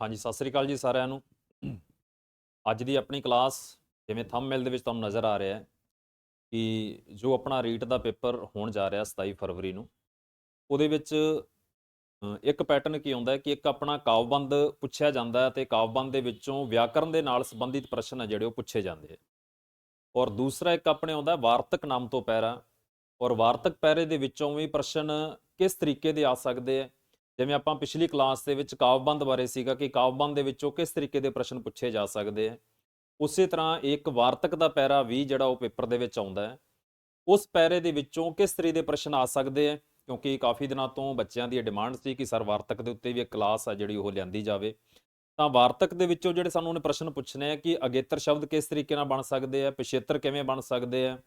ਹਾਂਜੀ, ਸਤਿ ਸ੍ਰੀ ਅਕਾਲ ਜੀ ਸਾਰਿਆਂ ਨੂੰ। ਅੱਜ ਦੀ ਆਪਣੀ ਕਲਾਸ ਜਿਵੇਂ ਥੰਬਨੇਲ ਦੇ ਵਿੱਚ ਤੁਹਾਨੂੰ ਨਜ਼ਰ ਆ ਰਿਹਾ ਹੈ ਕਿ ਜੋ ਆਪਣਾ ਰੀਟ ਦਾ ਪੇਪਰ ਹੋਣ ਜਾ ਰਿਹਾ 27 ਫਰਵਰੀ ਨੂੰ, ਉਹਦੇ ਵਿੱਚ ਇੱਕ ਪੈਟਰਨ ਕੀ ਆਉਂਦਾ ਹੈ ਕਿ ਇੱਕ ਆਪਣਾ ਕਾਵਬੰਦ ਪੁੱਛਿਆ ਜਾਂਦਾ ਹੈ ਤੇ ਕਾਵਬੰਦ ਦੇ ਵਿੱਚੋਂ ਵਿਆਕਰਨ ਦੇ ਨਾਲ ਸੰਬੰਧਿਤ ਪ੍ਰਸ਼ਨ ਹੈ ਜਿਹੜੇ ਉਹ ਪੁੱਛੇ ਜਾਂਦੇ ਆ ਔਰ ਦੂਸਰਾ ਇੱਕ ਆਪਣੇ ਆਉਂਦਾ ਵਾਰਤਕ ਨਾਮ ਤੋਂ ਪੈਰਾ ਔਰ ਵਾਰਤਕ ਪੈਰੇ ਦੇ ਵਿੱਚੋਂ ਵੀ ਪ੍ਰਸ਼ਨ ਕਿਸ ਤਰੀਕੇ ਦੇ ਆ ਸਕਦੇ ਆ ਜਿਵੇਂ ਆਪਾਂ ਪਿਛਲੀ ਕਲਾਸ ਦੇ ਵਿੱਚ ਕਾਵਬੰਦ ਬਾਰੇ ਸੀਗਾ ਕਿ ਕਾਵਬੰਦ ਦੇ ਵਿੱਚੋਂ ਕਿਸ ਤਰੀਕੇ ਦੇ ਪ੍ਰਸ਼ਨ ਪੁੱਛੇ ਜਾ ਸਕਦੇ ਆ। ਉਸੇ ਤਰ੍ਹਾਂ ਇੱਕ ਵਾਰਤਕ ਦਾ ਪੈਰਾ ਵੀ ਜਿਹੜਾ ਉਹ ਪੇਪਰ ਦੇ ਵਿੱਚ ਆਉਂਦਾ ਹੈ। ਉਸ ਪੈਰੇ ਦੇ ਵਿੱਚੋਂ ਕਿਸ ਤਰੀਕੇ ਦੇ ਪ੍ਰਸ਼ਨ ਆ ਸਕਦੇ ਆ, ਕਿਉਂਕਿ ਕਾਫੀ ਦਿਨਾਂ ਤੋਂ ਬੱਚਿਆਂ ਦੀ ਡਿਮਾਂਡ ਸੀ ਕਿ ਸਰ ਵਾਰਤਕ ਦੇ ਉੱਤੇ ਵੀ ਇੱਕ ਕਲਾਸ ਆ ਜਿਹੜੀ ਉਹ ਲਿਆਂਦੀ ਜਾਵੇ। ਤਾਂ ਵਾਰਤਕ ਦੇ ਵਿੱਚੋਂ ਜਿਹੜੇ ਸਾਨੂੰ ਉਹਨੇ ਪ੍ਰਸ਼ਨ ਪੁੱਛਣੇ ਆ ਕਿ ਅਗੇਤਰ ਸ਼ਬਦ ਕਿਸ ਤਰੀਕੇ ਨਾਲ ਬਣ ਸਕਦੇ ਆ, ਪਿਛੇਤਰ ਕਿਵੇਂ ਬਣ ਸਕਦੇ ਆ,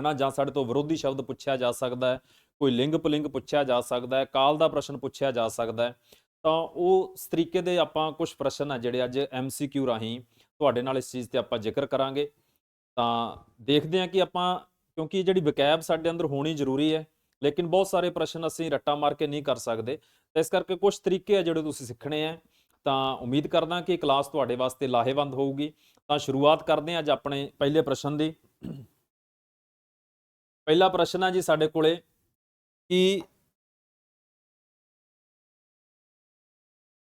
ਹਨਾ ਜਾਂ ਸਾਡੇ ਤੋਂ ਵਿਰੋਧੀ ਸ਼ਬਦ ਪੁੱਛਿਆ ਜਾ ਸਕਦਾ ਹੈ। ਕੋਈ ਲਿੰਗ ਪੁਲਿੰਗ ਪੁੱਛਿਆ ਜਾ ਸਕਦਾ ਹੈ, ਕਾਲ ਦਾ ਪ੍ਰਸ਼ਨ ਪੁੱਛਿਆ ਜਾ ਸਕਦਾ ਹੈ, ਤਾਂ ਉਹ ਇਸ ਤਰੀਕੇ ਦੇ ਆਪਾਂ ਕੁਝ ਪ੍ਰਸ਼ਨ ਆ ਜਿਹੜੇ ਅੱਜ ਐਮਸੀਕਿਊ ਰਾਹੀਂ ਤੁਹਾਡੇ ਨਾਲ ਇਸ ਚੀਜ਼ ਤੇ ਆਪਾਂ ਜ਼ਿਕਰ ਕਰਾਂਗੇ। ਤਾਂ ਦੇਖਦੇ ਹਾਂ ਕਿ ਆਪਾਂ, ਕਿਉਂਕਿ ਜਿਹੜੀ ਵਿਕੈਬ ਸਾਡੇ ਅੰਦਰ ਹੋਣੀ ਜ਼ਰੂਰੀ ਹੈ, ਲੇਕਿਨ ਬਹੁਤ ਸਾਰੇ ਪ੍ਰਸ਼ਨ ਅਸੀਂ ਰੱਟਾ ਮਾਰ ਕੇ ਨਹੀਂ ਕਰ ਸਕਦੇ। ਤਾਂ ਇਸ ਕਰਕੇ ਕੁਝ ਤਰੀਕੇ ਆ ਜਿਹੜੇ ਤੁਸੀਂ ਸਿੱਖਣੇ ਆ। ਤਾਂ ਉਮੀਦ ਕਰਦਾ ਕਿ ਕਲਾਸ ਤੁਹਾਡੇ ਵਾਸਤੇ ਲਾਹੇਵੰਦ ਹੋਊਗੀ। ਤਾਂ ਸ਼ੁਰੂਆਤ ਕਰਦੇ ਹਾਂ ਅੱਜ ਆਪਣੇ ਪਹਿਲੇ ਪ੍ਰਸ਼ਨ ਦੀ। ਪਹਿਲਾ ਪ੍ਰਸ਼ਨ ਹੈ ਜੀ ਸਾਡੇ ਕੋਲੇ ਕਿ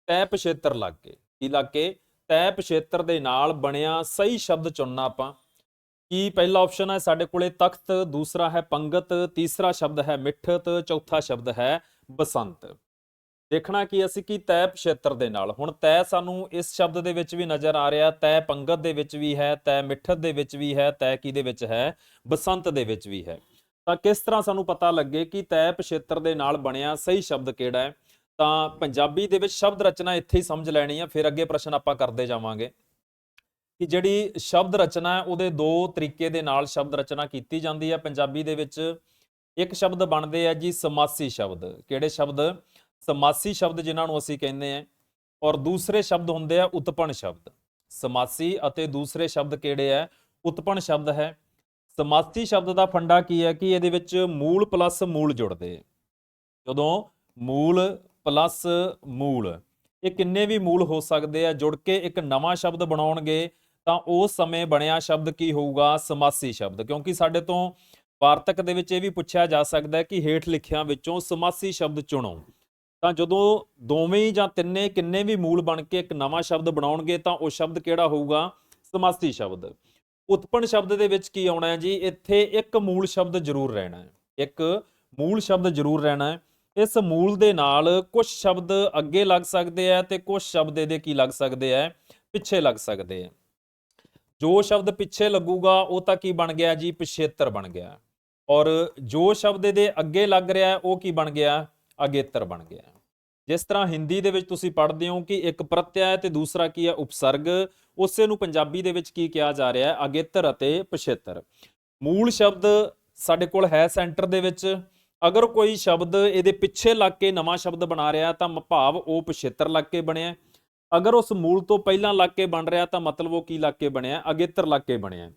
ਤੈ ਪਛੇਤਰ ਲੱਗ। ਕੇ ਕੀ ਲੱਗ? ਕੇ ਤੈ ਪਛੇਤਰ ਦੇ ਨਾਲ ਬਣਿਆ ਸਹੀ ਸ਼ਬਦ ਚੁਣਨਾ ਆਪਾਂ। ਕੀ ਪਹਿਲਾ ਆਪਸ਼ਨ ਹੈ ਸਾਡੇ ਕੋਲੇ ਤਖਤ, ਦੂਸਰਾ ਹੈ ਪੰਗਤ, ਤੀਸਰਾ ਸ਼ਬਦ ਹੈ ਮਿੱਠਤ, ਚੌਥਾ ਸ਼ਬਦ ਹੈ ਬਸੰਤ। ਦੇਖਣਾ ਕੀ ਅਸੀਂ ਕੀ ਤੈ ਪਛੇਤਰ ਦੇ ਨਾਲ। ਹੁਣ ਤੈ ਸਾਨੂੰ ਇਸ ਸ਼ਬਦ ਦੇ ਵਿੱਚ ਵੀ ਨਜ਼ਰ ਆ ਰਿਹਾ। ਤੈ ਪੰਗਤ ਦੇ ਵਿੱਚ ਵੀ ਹੈ ਤੈ ਮਿੱਠਤ ਦੇ ਵਿੱਚ ਵੀ ਹੈ ਤੈ ਕੀ ਦੇ ਵਿੱਚ ਹੈ? ਬਸੰਤ ਦੇ ਵਿੱਚ ਵੀ ਹੈ। ਤਾਂ ਕਿਸ ਤਰ੍ਹਾਂ ਸਾਨੂੰ ਪਤਾ ਲੱਗੇ ਕਿ ਤੈ ਪਛੇਤਰ ਦੇ ਨਾਲ ਬਣਿਆ ਸਹੀ ਸ਼ਬਦ ਕਿਹੜਾ ਹੈ? ਤਾਂ ਪੰਜਾਬੀ ਦੇ ਵਿੱਚ ਸ਼ਬਦ ਰਚਨਾ ਇੱਥੇ ਹੀ ਸਮਝ ਲੈਣੀ ਆ, ਫਿਰ ਅੱਗੇ ਪ੍ਰਸ਼ਨ ਆਪਾਂ ਕਰਦੇ ਜਾਵਾਂਗੇ। ਕਿ ਜਿਹੜੀ ਸ਼ਬਦ ਰਚਨਾ ਹੈ, ਉਹਦੇ ਦੋ ਤਰੀਕੇ ਦੇ ਨਾਲ ਸ਼ਬਦ ਰਚਨਾ ਕੀਤੀ ਜਾਂਦੀ ਹੈ ਪੰਜਾਬੀ ਦੇ ਵਿੱਚ ਇੱਕ ਸ਼ਬਦ ਬਣਦੇ ਆ ਜੀ ਸਮਾਸੀ ਸ਼ਬਦ। ਕਿਹੜੇ ਸ਼ਬਦ? ਸਮਾਸੀ ਸ਼ਬਦ ਜਿਨ੍ਹਾਂ ਨੂੰ ਅਸੀਂ ਕਹਿੰਦੇ ਆ। ਔਰ ਦੂਸਰੇ ਸ਼ਬਦ ਹੁੰਦੇ ਆ ਉਤਪਨ ਸ਼ਬਦ। ਸਮਾਸੀ ਅਤੇ ਦੂਸਰੇ ਸ਼ਬਦ ਕਿਹੜੇ ਆ? ਉਤਪਨ ਸ਼ਬਦ ਹੈ। ਸਮਾਸੀ ਸ਼ਬਦ ਦਾ ਫੰਡਾ ਕੀ ਹੈ ਕਿ ਇਹਦੇ ਵਿੱਚ ਮੂਲ ਪਲੱਸ ਮੂਲ ਜੁੜਦੇ ਜਦੋਂ ਮੂਲ ਪਲੱਸ ਮੂਲ, ਇਹ ਕਿੰਨੇ ਵੀ ਮੂਲ ਹੋ ਸਕਦੇ ਆ, ਜੁੜ ਕੇ ਇੱਕ ਨਵਾਂ ਸ਼ਬਦ ਬਣਾਉਣਗੇ, ਤਾਂ ਉਸ ਸਮੇਂ ਬਣਿਆ ਸ਼ਬਦ ਕੀ ਹੋਊਗਾ? ਸਮਾਸੀ ਸ਼ਬਦ। ਕਿਉਂਕਿ ਸਾਡੇ ਤੋਂ ਵਾਰਤਕ ਦੇ ਵਿੱਚ ਇਹ ਵੀ ਪੁੱਛਿਆ ਜਾ ਸਕਦਾ ਹੈ ਕਿ ਹੇਠ ਲਿਖਿਆਂ ਵਿੱਚੋਂ ਸਮਾਸੀ ਸ਼ਬਦ ਚੁਣੋ। ਤਾਂ ਜਦੋਂ ਦੋਵੇਂ ਜਾਂ ਤਿੰਨੇ ਕਿੰਨੇ ਵੀ ਮੂਲ ਬਣ ਕੇ ਇੱਕ ਨਵਾਂ ਸ਼ਬਦ ਬਣਾਉਣਗੇ, ਤਾਂ ਉਹ ਸ਼ਬਦ ਕਿਹੜਾ ਹੋਊਗਾ? ਸਮਾਸੀ ਸ਼ਬਦ। ਉਤਪਨ ਸ਼ਬਦ ਦੇ ਵਿੱਚ ਕੀ ਆਉਣਾ ਹੈ ਜੀ? ਇੱਥੇ ਇੱਕ ਮੂਲ ਸ਼ਬਦ ਜ਼ਰੂਰ ਰਹਿਣਾ ਹੈ। ਇੱਕ ਮੂਲ ਸ਼ਬਦ ਜ਼ਰੂਰ ਰਹਿਣਾ ਹੈ। ਇਸ ਮੂਲ ਦੇ ਨਾਲ ਕੁਝ ਸ਼ਬਦ ਅੱਗੇ ਲੱਗ ਸਕਦੇ ਆ ਤੇ ਕੁਝ ਸ਼ਬਦ ਇਹਦੇ ਕੀ ਲੱਗ ਸਕਦੇ ਆ? ਪਿੱਛੇ ਲੱਗ ਸਕਦੇ ਆ। ਜੋ ਸ਼ਬਦ ਪਿੱਛੇ ਲੱਗੂਗਾ, ਉਹ ਤਾਂ ਕੀ ਬਣ ਗਿਆ ਜੀ? ਪਿਛੇਤਰ ਬਣ ਗਿਆ। ਔਰ ਜੋ ਸ਼ਬਦ ਇਹਦੇ ਅੱਗੇ ਲੱਗ ਰਿਹਾ, ਉਹ ਕੀ ਬਣ ਗਿਆ? ਅਗੇਤਰ ਬਣ ਗਿਆ। ਜਿਸ ਤਰ੍ਹਾਂ ਹਿੰਦੀ ਦੇ ਵਿੱਚ ਤੁਸੀਂ ਪੜ੍ਹਦੇ ਹੋ ਕਿ ਇੱਕ ਪ੍ਰਤਿਆ ਹੈ ਤੇ ਦੂਸਰਾ ਕੀ ਹੈ ਉਪਸਰਗ, ਉਸੇ ਨੂੰ ਪੰਜਾਬੀ ਦੇ ਵਿੱਚ ਕੀ ਕਿਹਾ ਜਾ ਰਿਹਾ ਹੈ? ਅਗੇਤਰ ਅਤੇ ਪਛੇਤਰ। ਮੂਲ ਸ਼ਬਦ ਸਾਡੇ ਕੋਲ ਹੈ ਸੈਂਟਰ ਦੇ ਵਿੱਚ। ਅਗਰ ਕੋਈ ਸ਼ਬਦ ਇਹਦੇ ਪਿੱਛੇ ਲੱਗ ਕੇ ਨਵਾਂ ਸ਼ਬਦ ਬਣਾ ਰਿਹਾ ਤਾਂ ਭਾਵ ਉਹ ਪਛੇਤਰ ਲੱਗ ਕੇ ਬਣਿਆ ਅਗਰ ਉਸ ਮੂਲ ਤੋਂ ਪਹਿਲਾਂ ਲੱਗ ਕੇ ਬਣ ਰਿਹਾ ਤਾਂ ਮਤਲਬ ਉਹ ਕੀ ਲੱਗ ਕੇ ਬਣਿਆ ਅਗੇਤਰ ਲੱਗ ਕੇ ਬਣਿਆ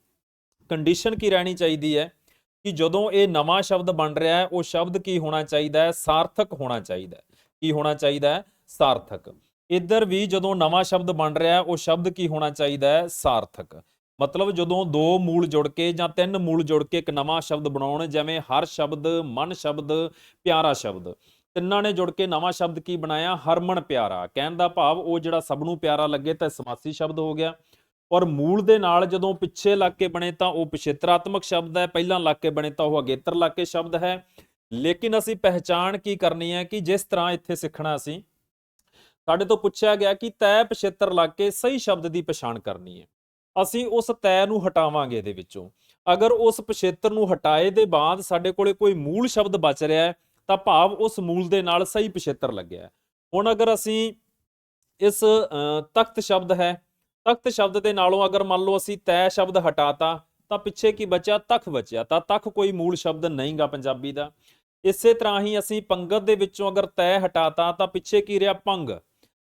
ਕੰਡੀਸ਼ਨ ਕੀ ਰਹਿਣੀ ਚਾਹੀਦੀ ਹੈ? ਕਿ ਜਦੋਂ ਇਹ ਨਵਾਂ ਸ਼ਬਦ ਬਣ ਰਿਹਾ ਹੈ, ਉਹ ਸ਼ਬਦ ਕੀ ਹੋਣਾ ਚਾਹੀਦਾ ਹੈ? ਸਾਰਥਕ ਹੋਣਾ ਚਾਹੀਦਾ ਹੈ। ਕੀ ਹੋਣਾ ਚਾਹੀਦਾ ਹੈ? ਸਾਰਥਕ। ਇੱਧਰ ਵੀ ਜਦੋਂ ਨਵਾਂ ਸ਼ਬਦ ਬਣ ਰਿਹਾ ਉਹ ਸ਼ਬਦ ਕੀ ਹੋਣਾ ਚਾਹੀਦਾ ਹੈ? ਸਾਰਥਕ। ਮਤਲਬ ਜਦੋਂ ਦੋ ਮੂਲ ਜੁੜ ਕੇ ਜਾਂ ਤਿੰਨ ਮੂਲ ਜੁੜ ਕੇ ਇੱਕ ਨਵਾਂ ਸ਼ਬਦ ਬਣਾਉਣ, ਜਿਵੇਂ ਹਰ ਸ਼ਬਦ, ਮਨ ਸ਼ਬਦ, ਪਿਆਰਾ ਸ਼ਬਦ। ਤਿੰਨਾਂ ਨੇ ਜੁੜ ਕੇ ਨਵਾਂ ਸ਼ਬਦ ਕੀ ਬਣਾਇਆ? ਹਰਮਨ ਪਿਆਰਾ। ਕਹਿਣ ਦਾ ਭਾਵ ਉਹ ਜਿਹੜਾ ਸਭ ਨੂੰ ਪਿਆਰਾ ਲੱਗੇ ਤਾਂ ਸਮਾਸੀ ਸ਼ਬਦ ਹੋ ਗਿਆ। ਔਰ ਮੂਲ ਦੇ ਨਾਲ ਜਦੋਂ ਪਿੱਛੇ ਲੱਗ ਕੇ ਬਣੇ ਤਾਂ ਉਹ ਪਿਛੇਤਰਾਤਮਕ ਸ਼ਬਦ ਹੈ, ਪਹਿਲਾਂ ਲੱਗ ਕੇ ਬਣੇ ਤਾਂ ਉਹ ਅਗੇਤਰ ਲੱਗ ਕੇ ਸ਼ਬਦ ਹੈ। ਲੇਕਿਨ ਅਸੀਂ ਪਹਿਚਾਣ ਕੀ ਕਰਨੀ ਹੈ ਕਿ ਜਿਸ ਤਰ੍ਹਾਂ ਇੱਥੇ ਸਿੱਖਣਾ ਅਸੀਂ ਸਾਡੇ ਤੋਂ ਪੁੱਛਿਆ ਗਿਆ ਕਿ ਤੈ ਪਛੇਤਰ ਲੱਗ ਕੇ ਸਹੀ ਸ਼ਬਦ ਦੀ ਪਛਾਣ ਕਰਨੀ ਹੈ। ਅਸੀਂ ਉਸ ਤੈ ਨੂੰ ਹਟਾਵਾਂਗੇ ਇਹਦੇ ਵਿੱਚੋਂ। ਅਗਰ ਉਸ ਪਛੇਤਰ ਨੂੰ ਹਟਾਏ ਦੇ ਬਾਅਦ ਸਾਡੇ ਕੋਲੇ ਕੋਈ ਮੂਲ ਸ਼ਬਦ ਬਚ ਰਿਹਾ ਹੈ, ਤਾਂ ਭਾਵ ਉਸ ਮੂਲ ਦੇ ਨਾਲ ਸਹੀ ਪਛੇਤਰ ਲੱਗਿਆ ਹੁਣ ਅਗਰ ਅਸੀਂ ਇਸ ਤਖਤ ਸ਼ਬਦ ਹੈ, ਤਖਤ ਸ਼ਬਦ ਦੇ ਨਾਲੋਂ ਅਗਰ ਮੰਨ ਲਓ ਅਸੀਂ ਤੈ ਸ਼ਬਦ ਹਟਾਤਾ, ਤਾਂ ਪਿੱਛੇ ਕੀ ਬਚਿਆ? ਤਖ ਬਚਿਆ। ਤਾਂ ਤਖ ਕੋਈ ਮੂਲ ਸ਼ਬਦ ਨਹੀਂਗਾ ਪੰਜਾਬੀ ਦਾ। ਇਸੇ ਤਰ੍ਹਾਂ ਹੀ ਅਸੀਂ ਪੰਗਤ ਦੇ ਵਿੱਚੋਂ ਅਗਰ ਤੈ ਹਟਾਤਾ ਤਾਂ ਪਿੱਛੇ ਕੀ ਰਿਹਾ ਪੰਗ?